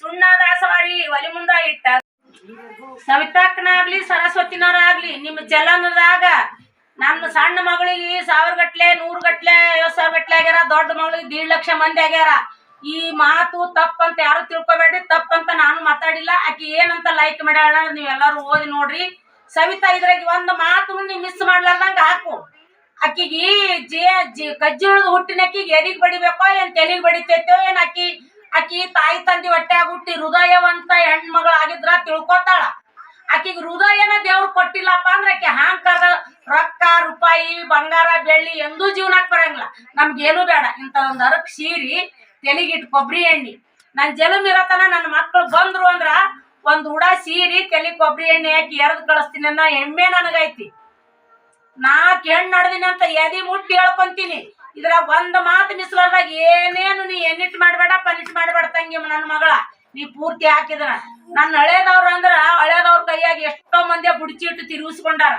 ಸುಣ್ಣದ ಸಾರಿ ಒಲಿ ಮುಂದ ಇಟ್ಟ. ಸವಿತಾಕ್ಕನಾಗ್ಲಿ, ಸರಸ್ವತಿನವರಾಗ್ಲಿ, ನಿಮ್ಮ ಚಲನದಾಗ ನನ್ನ ಸಣ್ಣ ಮಗಳಿಗೆ ಸಾವಿರ ಗಟ್ಲೆ, ನೂರು ಗಟ್ಲೆ ಐವತ್ ಸಾವಿರ ಗಟ್ಲೆ ಆಗ್ಯಾರ, ದೊಡ್ಡ ಮಗಳಿಗೆ ದೀಡ್ ಲಕ್ಷ ಮಂದಿ ಆಗ್ಯಾರ. ಈ ಮಾತು ತಪ್ಪಂತ ಯಾರು ತಿಳ್ಕೊಬೇಡ್ರಿ, ತಪ್ಪಂತ ನಾನು ಮಾತಾಡಿಲ್ಲ. ಆಕಿ ಏನಂತ ಲೈಕ್ ಮಾಡ್ಯಾಳ ನೀವೆಲ್ಲರೂ ಓದಿ ನೋಡ್ರಿ. ಸವಿತಾ, ಇದ್ರಾಗ ಒಂದ್ ಮಾತು ನೀವು ಮಿಸ್ ಮಾಡ್ಲಾರ್ದಂಗ ಹಾಕು. ಅಕ್ಕಿಗೆ ಜೇ, ಜಿ ಕಜ್ಜಿ ಹುಟ್ಟಿನ ಅಕ್ಕಿಗೆ ಎದಿಗ್ ಬಡಿಬೇಕೋ, ಏನ್ ತೆಲಿಗ್ ಬಡಿತೈತೋ, ಏನ್ ಅಕ್ಕಿ? ಅಕ್ಕಿ ತಾಯಿ ತಂದಿ ಹೊಟ್ಟ್ಯಾಗ ಹುಟ್ಟಿ ಹೃದಯವಂತ ಹೆಣ್ಮಗಳಾಗಿದ್ರ ತಿಳ್ಕೊತಾಳ. ಆಕಿಗೆ ಹೃದಯನ ದೇವ್ರು ಕೊಟ್ಟಿಲ್ಲಪ್ಪ ಅಂದ್ರೆ ಆಕೆ ಹಾಂಕದ ರೊಕ್ಕ, ರೂಪಾಯಿ, ಬಂಗಾರ, ಬೆಳ್ಳಿ ಎಂದೂ ಜೀವನಕ್ಕೆ ಬರಂಗಿಲ್ಲ. ನಮ್ಗೇನು ಬೇಡ. ಇಂಥ ಒಂದು ಅರಕ್ ಸೀರಿ, ತೆಲಿಗಿಟ್ಟು ಕೊಬ್ಬರಿ ಎಣ್ಣಿ. ನನ್ ಜಲಮ್ ಇರತನ ನನ್ನ ಮಕ್ಕಳು ಬಂದ್ರು ಅಂದ್ರ ಒಂದ್ ಉಡ ಸೀರಿ ತೆಲಿ ಕೊಬ್ಬರಿ ಎಣ್ಣೆ ಹಾಕಿ ಎರದ್ ಕಳಿಸ್ತೀನಿ ಅನ್ನ ಹೆಮ್ಮೆ ನನಗೈತಿ. ನಾಕ್ ಹೆಣ್ಣು ನಡ್ದೀನಿ ಅಂತ ಎದಿ ಮುಟ್ಟಿ ಹೇಳ್ಕೊಂತೀನಿ. ಇದ್ರ ಒಂದ್ ಮಾತು ಮಿಸ್ಲಾರ್ದಾಗ ಏನೇನು ನೀ ಎನ್ನಿಟ್ ಮಾಡ್ಬೇಡ ಪನಿಟ್ ಮಾಡ್ಬೇಡ ತಂಗಿ ನನ್ನ ಮಗಳ. ನೀ ಪೂರ್ತಿ ಹಾಕಿದ್ರ. ನನ್ನ ಹಳೇದವ್ರ ಅಂದ್ರ ಹಳೇದವ್ರ ಕೈಯಾಗಿ ಎಷ್ಟೋ ಮಂದಿ ಬುಡ್ಚಿಟ್ಟು ತಿರುಗಿಸ್ಕೊಂಡಾರ.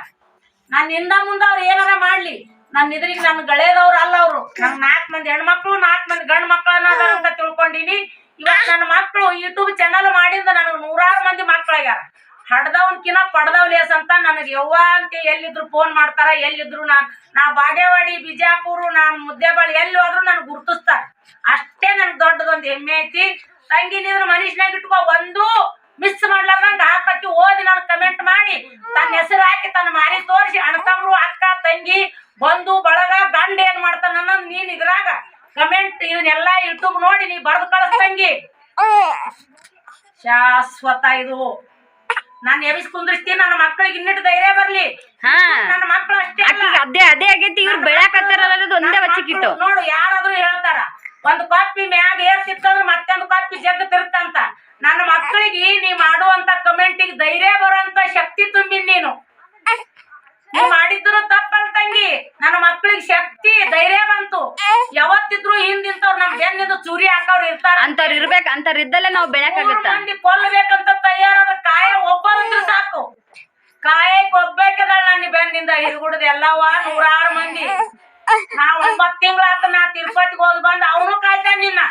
ನನ್ನ ಹಿಂದ ಮುಂದ ಅವ್ರು ಏನಾರ ಮಾಡ್ಲಿ. ನನ್ನ ಇದ್ರಿಗೆ ನನ್ ಗಳೇದವ್ರು ಅಲ್ಲ ಅವ್ರು ನನ್ ನಾಲ್ಕು ಮಂದಿ ಹೆಣ್ಮಕ್ಳು ನಾಲ್ಕು ಮಂದಿ ಗಂಡ್ ಮಕ್ಳು ಅನ್ನೋದ್ರ ತಿಳ್ಕೊಂಡಿನಿ. ಇವತ್ತು ನನ್ನ ಮಕ್ಕಳು ಯೂಟ್ಯೂಬ್ ಚಾನಲ್ ಮಾಡಿಂದ ನನಗೆ ನೂರಾರು ಮಂದಿ ಮಕ್ಳಾಗ್ಯಾರ. ಹಡ್ದವನ್ಕಿನ ಪಡ್ದವ್ ಲೇಸ್ ಅಂತ ನನಗೆ ಯವ್ವ ಅಂತ ಎಲ್ಲಿದ್ರು ಫೋನ್ ಮಾಡ್ತಾರ, ಎಲ್ಲಿದ್ರು ನಾನ್, ನಾ ಬಾಗೇವಾಡಿ, ಬಿಜಾಪುರ, ನಾನ್ ಮುದ್ದೆಬಾಳಿ ಎಲ್ಲಿ ಹೋದ್ರು ನನ್ಗೆ ಗುರ್ತಿಸ್ತಾರ. ಅಷ್ಟೇ ನನ್ಗೆ ದೊಡ್ಡದೊಂದು ಹೆಮ್ಮೆ ಐತಿ. ತಂಗಿ ನೀನು ಮನುಷ್ಯನಾಗ ಇಟ್ಕೋ, ಒಂದು ಮಿಸ್ ಮಾಡ್ಲಾರ್ದಂಗ ಹಾಕಿ ಓದಿ ನಾನು ಕಮೆಂಟ್ ಮಾಡಿ ತನ್ನ ಹೆಸರು ಹಾಕಿ ತನ್ನ ಮಾರಿ ತೋರಿಸಿ ಅಣ್ಣತಮ್ರು ಅಕ್ಕ, ತಂಗಿ, ಬಂಧು, ಬಳಗ, ಗಂಡ ಏನ್ ಮಾಡ್ತಾನ ನೀನ್ ಇದ್ರಾಗ. ಕಮೆಂಟ್ ಇದನ್ನೆಲ್ಲ ಯೂಟ್ಯೂಬ್ ನೋಡಿ ನೀ ಬರ್ದು ಕಳಿಸ್ತಂಗಿ ಶಾಶ್ವತ ಇದು. ನಾನು ಎಬಿಸ್ ಕುಂದ್ರಿಸ್ತೀನಿ ನನ್ನ ಮಕ್ಕಳಿಗೆ ಇನ್ನಿಟ್ಟು ಧೈರ್ಯ ಬರ್ಲಿ. ನನ್ನ ಮಕ್ಕಳು ಅಷ್ಟೇ ಅದೇ ಅದೇ ಆಗೈತಿ ಇವ್ರು ಬೆಳಕತ್ತಾರಲ್ಲ ಒಂದೇ ಬಚ್ಚಿಕಿಟ್ಟು ನೋಡು ಯಾರಾದ್ರೂ ಹೇಳ್ತಾರ ಒಂದು ಕಾಪಿ ಮ್ಯಾಗ ಏರ್ತಿತ್ತಂದ್ರೆ ಮತ್ತೊಂದು ಕಾಪಿ ಜಗ್ ತಿರುತ್ತಂತ ನನ್ನ ಮಕ್ಕಳಿಗೆ ನೀ ಮಾಡುವಂತ ಕಮೆಂಟಿಗೆ ಧೈರ್ಯ ಬರುವಂತ ಶಕ್ತಿ ತುಂಬಿ ನೀನು. ನೀ ಮಾಡಿದ್ರು ತಪ್ಪಲ್ ತಂಗಿ ನನ್ನ ಮಕ್ಕಳಿಗೆ ಶಕ್ತಿ ಧೈರ್ಯ ಬಂತು. ಯಾವತ್ತಿದ್ರು ಹಿಂದಿಂತವ್ರು ನಮ್ ಬೆನ್ನಿಂದ ಚೂರಿ ಹಾಕವ್ರು ಇರ್ತಾರ. ಅಂತವ್ರು ಇರ್ಬೇಕು ಅಂತವ್ರು ಇದ್ದಲ್ಲೇ ನಾವು ಬೆಳಕಾಗುತ್ತ ಮಂದಿ ಕೊಲ್ಲಬೇಕಂತ ತಯಾರಾದ ಕಾಯ ಒಬ್ಬ ಇದ್ರು ಸಾಕು. ಕಾಯಕ್ ಒಬ್ಬೇಕದ ನನ್ನ ಬೆನ್ನಿಂದ ಹಿರುಗುಡದ ಎಲ್ಲವ ನೂರಾರು ಮಂದಿ. ನಾ ಒಂಬತ್ ತಿಂಗಳಾತ ನಾ ತಿರುಪತಿಗೆ ಹೋಗಿ ಬಂದ ಅವನು ಕಾಯ್ತಾನ ನಿನ್ನ.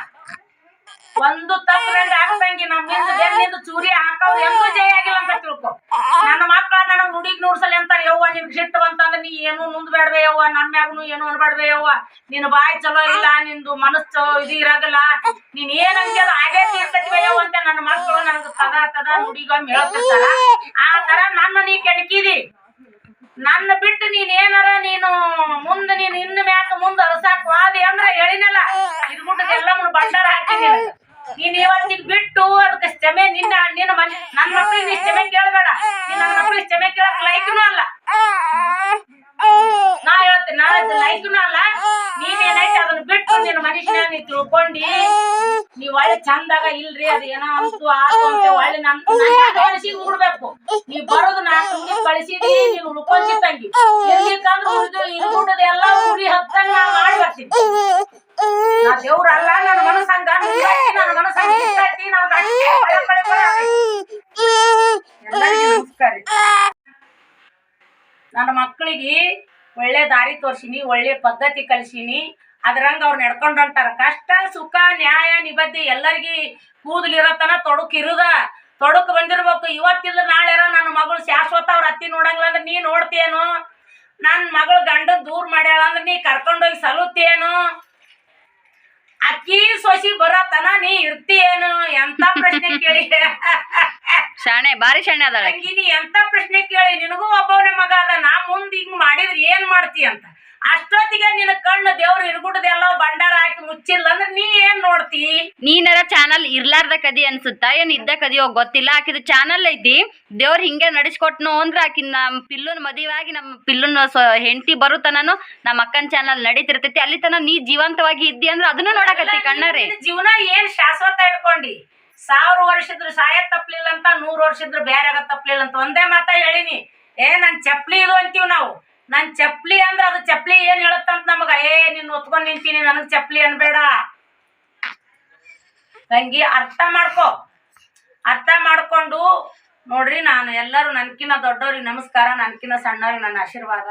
ಒಂದು ತಪ್ಪು ಆಗ್ತಂಗಿ ನಮ್ಮಿಂದ ಬೆನ್ನಿಂದ ಚೂರಿ ಹಾಕವ್ರು ಎಂದೂ ಜಯ ಆಗಿಲ್ಲ ಅಂತ ತಿಳ್ಕೊ. ಏನು ಮುಂದ್ಬೇಡ್ವೆ ಯವ್ವ ನಮ್ಮ್ಯಾಗನು ಏನು ಅನ್ಬೇಡ್ವೆ ಯವ್ವ? ನಿನ್ ಬಾಯಿ ಚಲೋ ಇಲ್ಲ, ನಿಂದು ಮನಸ್ಸು ಇದು ಇರಾಗಲ್ಲ. ನೀನ್ ಏನ್ ಅಂತೀರ ಹಾಗೆ ತೀರ್ತೈತಿವೆ ಯವ್ವ ಅಂತ ನನ್ನ ಮಕ್ಕಳು ನನ್ಗ ತದ ತದ ನುಡಿಗೊಮ್ಮೆ ಆ ತರ ನನ್ನ ನೀ ಕೆಣಕಿದಿ. ನನ್ನ ಬಿಟ್ಟು ನೀನ್ ಏನಾರ ನೀನು ಮುಂದ ನೀನ್ ಇನ್ನ ಮ್ಯಾಕ ಮುಂದೆ ಅರಸಾಕ್ ವಾದಿ ಅಂದ್ರ ಹೇಳಿನಲ್ಲ. ಇದ್ಬಿಟ್ಟು ಎಲ್ಲ ಬಂಡಾರ ಹಾಕಿದೀನಿ ನೀನ್. ಇವತ್ತಿಗೆ ಬಿಟ್ಟು ಅದಕ್ಕೆ ಕ್ಷಮೆ ನಿನ್ನ ನಿನ್ನ ಮನೆ ನನ್ನ ಮಕ್ಳಿಗೆ ನೀ ಕ್ಷಮೆ ಕೇಳಬೇಡ. ನಿನ್ನ ನನ್ನ ಮಕ್ಳಿಗೆ ಕ್ಷಮೆ ಕೇಳಕ್ ಲೈಕ್ನು ಅಲ್ಲ. ನಾ ಹೇಳ್ತೀನಿ ನಾ ಲೈಕ್ನು ಅಲ್ಲ. ನೀನೇನೈತೆ ಅದನ್ನ ಬಿಟ್ಟು ನಿನ್ನ ಮನುಷ್ಯ ನೀ ತಿಳ್ಕೊಂಡಿ. ನೀ ಒಳ್ಳೆ ಚಂದಾಗ ಇಲ್ರಿ ಅದ ಏನೋ ಅಂತು ಆತು ಅಂತ ಒಳ್ಳೆ ನಮ್ ಮನಸ್ಸಿಗೆ ಉಡ್ಬೇಕು ನೀ ಬರೋದು ನಾ ಸುಮ್ಮನೆ ಕಳಿಸಿದಿ ನೀನು ಉಳ್ಕೊಂಡಿ ತಂಗಿ ಎಲ್ಲಿಕಂದ್ರೆ ಉಳಿದು ಇಲ್ಗುಡದ ಎಲ್ಲ ಉರಿ ಹತ್ತಂಗ ನಾ ಮಾಡಿ ಬರ್ತೀನಿ ನಾ ದೇವ್ರಲ್ಲ ನನ್ನ ಮನಸ್ಸಂಗ ನನ್ನ ಮನಸ್ಸಂಗ ಇರ್ತೈತಿ ನಾನು ಅಷ್ಟೇ ಪಳೆ ಪಳೆ ಪಳೆ ಆಗೈತಿ. ಎಲ್ಲರಿಗೂ ನಮಸ್ಕಾರ ರೀ. ನನ್ನ ಮಕ್ಕಳಿಗೆ ಒಳ್ಳೆ ತೋರ್ಸಿನಿ ಒಳ್ಳೆ ಪದ್ಧತಿ ಕಲ್ಸಿನಿ ಅದ್ರಂಗ ಅವ್ರು ನಡ್ಕೊಂಡಂತಾರ. ಹೊಂಟಾರ ಕಷ್ಟ ಸುಖ ನ್ಯಾಯ ನಿಬದ್ಧಿ ಎಲ್ಲರಿಗಿ ಕೂದಲಿರತನ ತೊಡಕ್ ಇರುದ ತೊಡಕ್ ಬಂದಿರ್ಬೇಕು. ಇವತ್ತಿಲ್ಲ ನಾಳೆ ನನ್ನ ಮಗಳು ಶಾಶ್ವತ ಅವ್ರ ಅತ್ತಿ ನೋಡಂಗಿಲ್ಲ ಅಂದ್ರೆ ನೀ ನೋಡ್ತೇನು? ನನ್ನ ಮಗಳು ಗಂಡ ದೂರ ಮಾಡ್ಯಾಳ ಅಂದ್ರೆ ನೀ ಕರ್ಕೊಂಡೋಗಿ ಸಲುತ್ತೇನು? ಅಕ್ಕಿ ಸೊಸಿ ಬರತನ ನೀ ಇರ್ತೀಯೇನು ಎಂತ ಪ್ರಶ್ನೆ ಕೇಳಿ? ಶಾಣೆ ಬಾರಿ ಶಾಣೆ ಅದ ಅಕ್ಕಿ. ನೀ ಎಂತ ಪ್ರಶ್ನೆ ಕೇಳಿ? ನಿನಗೂ ಒಬ್ಬವನೇ ಮಗ ಅದ. ನಾ ಮುಂದೆ ಹಿಂಗ್ ಮಾಡಿದ್ರೆ ಏನ್ ಮಾಡ್ತೀಯ ಅಂತ. ಅಷ್ಟೊತ್ತಿಗೆ ನಿನ್ನ ಕಣ್ಣು ದೇವ್ರು ಇರ್ಗುಡ್ದೆಲ್ಲ ಬಂಡಾರ ಹಾಕಿ ಮುಚ್ಚಿಲ್ಲ ಅಂದ್ರೆ ನೀ ಏನ್ ನೋಡ್ತಿ? ನೀನರ ಚಾನಲ್ ಇರ್ಲಾರ್ದ ಕದಿ ಅನ್ಸುತ್ತಾ? ಏನ್ ಇದ್ದ ಕದಿಯೋ ಗೊತ್ತಿಲ್ಲ. ಆಕಿದು ಚಾನಲ್ ಐತಿ. ದೇವ್ರ ಹಿಂಗೆ ನಡಿಸ್ಕೊಟ್ನು ಅಂದ್ರ ಆಕಿ ನಮ್ ಪಿಲ್ಲುನ್ ಮದುವಾಗಿ ನಮ್ಮ ಪಿಲ್ಲುನ್ ಹೆಂಡತಿ ಬರುತನನು ನಮ್ಮ ಅಕ್ಕನ ಚಾನಲ್ ನಡೀತಿರ್ತೈತಿ. ಅಲ್ಲಿ ತನ ನೀ ಜೀವಂತವಾಗಿ ಇದ್ದಿ ಅಂದ್ರ ಅದನ್ನು ನೋಡಕತ್ತಿ ಕಣ್ಣರೇ. ಜೀವನ ಏನ್ ಶಾಶ್ವತ ಇಟ್ಕೊಂಡಿ? ಸಾವಿರ ವರ್ಷದ್ರು ಸಾಯ ತಪ್ಲಿಲ್ಲ ಅಂತ ನೂರ್ ವರ್ಷದ್ರು ಬೇರೆ ಆಗ ತಪ್ಲಿಲ್ಲ ಅಂತ ಒಂದೇ ಮಾತ ಹೇಳಿನಿ. ಏ ನನ್ ಚಪ್ಲಿ ಇದು ಅಂತೀವ್ ನಾವು. ನನ್ ಚಪ್ಲಿ ಅಂದ್ರ ಅದು ಚಪ್ಲಿ ಏನ್ ಹೇಳತ್ತಂತ ನಮಗ? ಏ, ನಿನ್ ಒತ್ಕೊಂಡ್ ನಿಂತೀನಿ, ನನಗ್ ಚಪ್ಲಿ ಅನ್ಬೇಡ. ತಂಗಿ, ಅರ್ಥ ಮಾಡ್ಕೋ. ಅರ್ಥ ಮಾಡ್ಕೊಂಡು ನೋಡ್ರಿ ನಾನು ಎಲ್ಲರೂ ನನ್ಕಿನ್ನ ದೊಡ್ಡವ್ರಿಗೆ ನಮಸ್ಕಾರ, ನನ್ಕಿನ್ನ ಸಣ್ಣವ್ರಿಗೆ ನನ್ನ ಆಶೀರ್ವಾದ.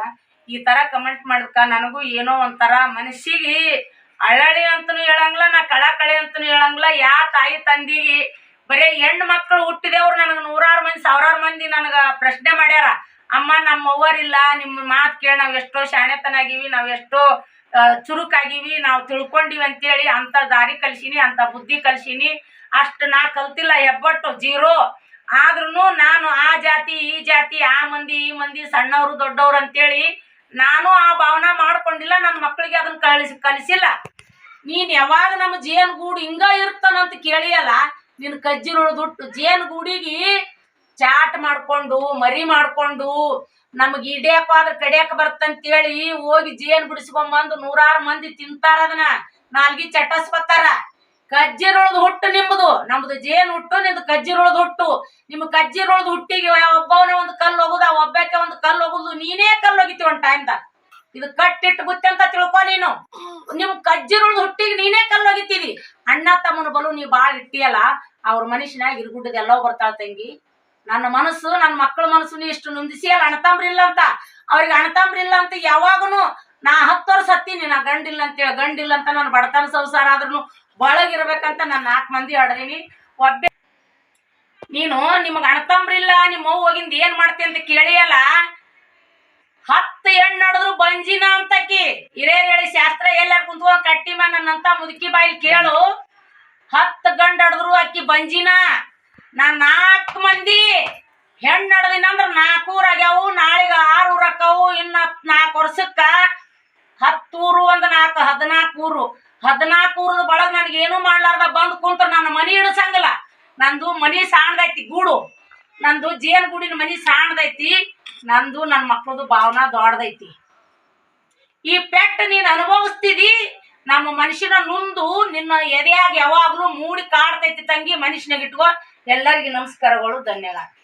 ಈ ತರ ಕಮೆಂಟ್ ಮಾಡಕ ನನಗೂ ಏನೋ ಒಂಥರ ಮನಸ್ಸಿಗೆ ಅಳ್ಳಳಿ ಅಂತನೂ ಹೇಳಂಗಿಲ್ಲ, ನಾ ಕಳಕಳಿ ಅಂತನೂ ಹೇಳಂಗಿಲ್ಲ. ಯಾ ತಾಯಿ ತಂದಿಗೆ ಬರೀ ಹೆಣ್ಣು ಮಕ್ಕಳು ಹುಟ್ಟಿದವ್ರು ನನಗೆ ನೂರಾರು ಮಂದಿ, ಸಾವಿರಾರು ಮಂದಿ ನನಗೆ ಪ್ರಶ್ನೆ ಮಾಡ್ಯಾರ. ಅಮ್ಮ ನಮ್ಮ ಅವ್ವರಿಲ್ಲ ನಿಮ್ಮ ಮಾತು ಕೇಳಿ ನಾವು ಎಷ್ಟೋ ಶಾಣೆತನಾಗಿವಿ, ನಾವು ಎಷ್ಟೋ ಚುರುಕಾಗಿವಿ, ನಾವು ತಿಳ್ಕೊಂಡಿವಿ ಅಂತೇಳಿ ಅಂತ ದಾರಿ ಕಲ್ಸಿನಿ, ಅಂತ ಬುದ್ಧಿ ಕಲ್ಸಿನಿ. ಅಷ್ಟು ನಾ ಕಲ್ತಿಲ್ಲ, ಹೆಬ್ಬಟ್ಟು ಜೀರೋ. ಆದ್ರೂ ನಾನು ಆ ಜಾತಿ, ಈ ಜಾತಿ, ಆ ಮಂದಿ, ಈ ಮಂದಿ, ಸಣ್ಣವರು, ದೊಡ್ಡವ್ರು ಅಂತೇಳಿ ನಾನು ಆ ಭಾವನೆ ಮಾಡ್ಕೊಂಡಿಲ್ಲ ನನ್ನ ಮಕ್ಕಳಿಗೆ ಅದನ್ನ ಕಲಿಸಿ ಕಲಿಸಿಲ್ಲ. ನೀನ್ ಯಾವಾಗ ನಮ್ಮ ಜೇನ್ ಗೂಡು ಹಿಂಗ ಇರ್ತಾನಂತ ಕೇಳಿಯಲ್ಲ, ನಿನ್ ಕಜ್ಜಿರೊಳದುಟ್ಟು ಜೇನ್ ಗೂಡಿಗೆ ಚಾಟ್ ಮಾಡ್ಕೊಂಡು, ಮರಿ ಮಾಡ್ಕೊಂಡು, ನಮ್ಗೆ ಇಡ್ಯಾಕ ಆದ್ರ ಕಡಿಯಾಕ ಬರ್ತಂತೇಳಿ ಹೋಗಿ ಜೇನ್ ಬಿಡಿಸ್ಕೊಂಬಂದು ನೂರಾರು ಮಂದಿ ತಿಂತಾರ ಅದನ್ನ. ನಾಲ್ಗಿ ಚಟಸ್ಕೊತಾರ ಕಜ್ಜಿರೊಳದ ಹುಟ್ಟು ನಿಮ್ಮದು ನಮ್ದು ಜೇನ್ ಹುಟ್ಟು, ನಿಮ್ದು ಕಜ್ಜಿರೊಳದ ಹುಟ್ಟು. ನಿಮ್ ಕಜ್ಜಿರೊಳದ ಹುಟ್ಟಿಗೆ ಒಬ್ಬವನೇ ಒಂದು ಕಲ್ಲು ಹೋಗುದ ಒಬ್ಬಕ್ಕೆ ಒಂದು ಕಲ್ಲು ಹೋಗುದು, ನೀನೇ ಕಲ್ಲು ಹೋಗಿತಿ ಒಂದ್ ಟೈಮ್ದಾಗ ಇದು ಕಟ್ಟಿಟ್ಟು ಬುತ್ತಿ ಅಂತ ತಿಳ್ಕೊ ನೀನು. ನಿಮ್ ಕಜ್ಜಿರೊಳದ ಹುಟ್ಟಿಗೆ ನೀನೇ ಕಲ್ಲು ಹೋಗಿತ್ತಿದಿ ಅಣ್ಣ ತಮ್ಮನ ಬಲು ನೀ ಬಾಳ್ ಇಟ್ಟಿಯಲ್ಲ ಅವ್ರ ಮನುಷ್ಯನಾಗ ಇರ್ಗುಡ್ಡದ ಎಲ್ಲೋ ಬರ್ತಾಳ ತಂಗಿ. ನನ್ನ ಮನಸ್ಸು, ನನ್ನ ಮಕ್ಕಳ ಮನಸ್ಸು ಇಷ್ಟು ನೊಂದಿಸಿ ನೊಂದಿಸಿಯಲ್ಲ ಇಲ್ಲ ಅಂತ. ಅವ್ರಿಗೆ ಇಲ್ಲ ಅಂತ ಯಾವಾಗೂ ನಾ ಹತ್ತು ವರ್ಷ ಹತ್ತೀನಿ ನಾ ಗಂಡಿಲ್ಲ ಅಂತೇಳಿ ಗಂಡಿಲ್ಲ ಅಂತ ನಾನು ಬಡತನ ಸಂಸಾರ ಆದ್ರೂ ಒಳಗಿರ್ಬೇಕಂತ ನಾನು ನಾಲ್ಕು ಮಂದಿ ಆಡದೀನಿ. ಒಬ್ಬ ನೀನು ನಿಮಗೆ ಅಣತಂಬ್ರಿಲ್ಲ ನಿಮ್ಮ ಅವ್ವ ಹೋಗಿಂದ ಏನ್ ಮಾಡ್ತಿ ಅಂತ ಕೇಳಿಯಲ್ಲ? ಹತ್ತು ಹೆಣ್ಣು ನಡೆದ್ರು ಬಂಜಿನ ಅಂತಕಿ. ಹಿರಿಯರ್ ಹೇಳಿ ಶಾಸ್ತ್ರ ಎಲ್ಲಾರು ಕುಂತ್ಕೊಂಡ್ ಕಟ್ಟಿ ನನ್ನಂತ ಮುದುಕಿ ಬಾಯಿಲ್ ಕೇಳು. ಹತ್ತು ಗಂಡ ಅಕ್ಕಿ ಬಂಜಿನ. ನಾ ನಾಲ್ಕು ಮಂದಿ ಹೆಣ್ಣು ಅಂದ್ರ ನಾಲ್ಕೂರ್ ಆಗ್ಯಾವು, ನಾಳೆಗೆ ಆರು ಊರ್ ಇನ್ನು ಇನ್ನ ನಾಲ್ಕು ವರ್ಷಕ್ಕ ಹತ್ತೂರು ಒಂದು ನಾಲ್ಕು ಹದಿನಾಲ್ಕು ಊರು ಹದಿನಾಲ್ಕು ಊರದ ಬಳಗ ನನಗೇನು ಮಾಡ್ಲಾರ್ದ ಬಂದು ಕುಂತ್ರ ನನ್ನ ಮನಿ ಇಡಸಂಗಿಲ್ಲ. ನಂದು ಮನಿ ಸಾಣದೈತಿ ಗೂಡು. ನಂದು ಜೇನ್ ಗೂಡಿನ ಮನಿ ಸಾಣದೈತಿ. ನಂದು ನನ್ನ ಮಕ್ಳದು ಭಾವನಾ ದೊಡ್ಡದೈತಿ. ಈ ಪೆಟ್ಟು ನೀನು ಅನುಭವಿಸ್ತಿದಿ, ನಮ್ಮ ಮನುಷ್ಯನ ನುಂದು ನಿನ್ನ ಎದೆಯಾಗಿ ಯಾವಾಗಲೂ ಮೂಡಿ ಕಾಡ್ತೈತಿ ತಂಗಿ ಮನುಷ್ಯನಾಗ ಇಟ್ಕೋ. ಎಲ್ಲರಿಗೂ ನಮಸ್ಕಾರಗಳು ಧನ್ಯವಾದ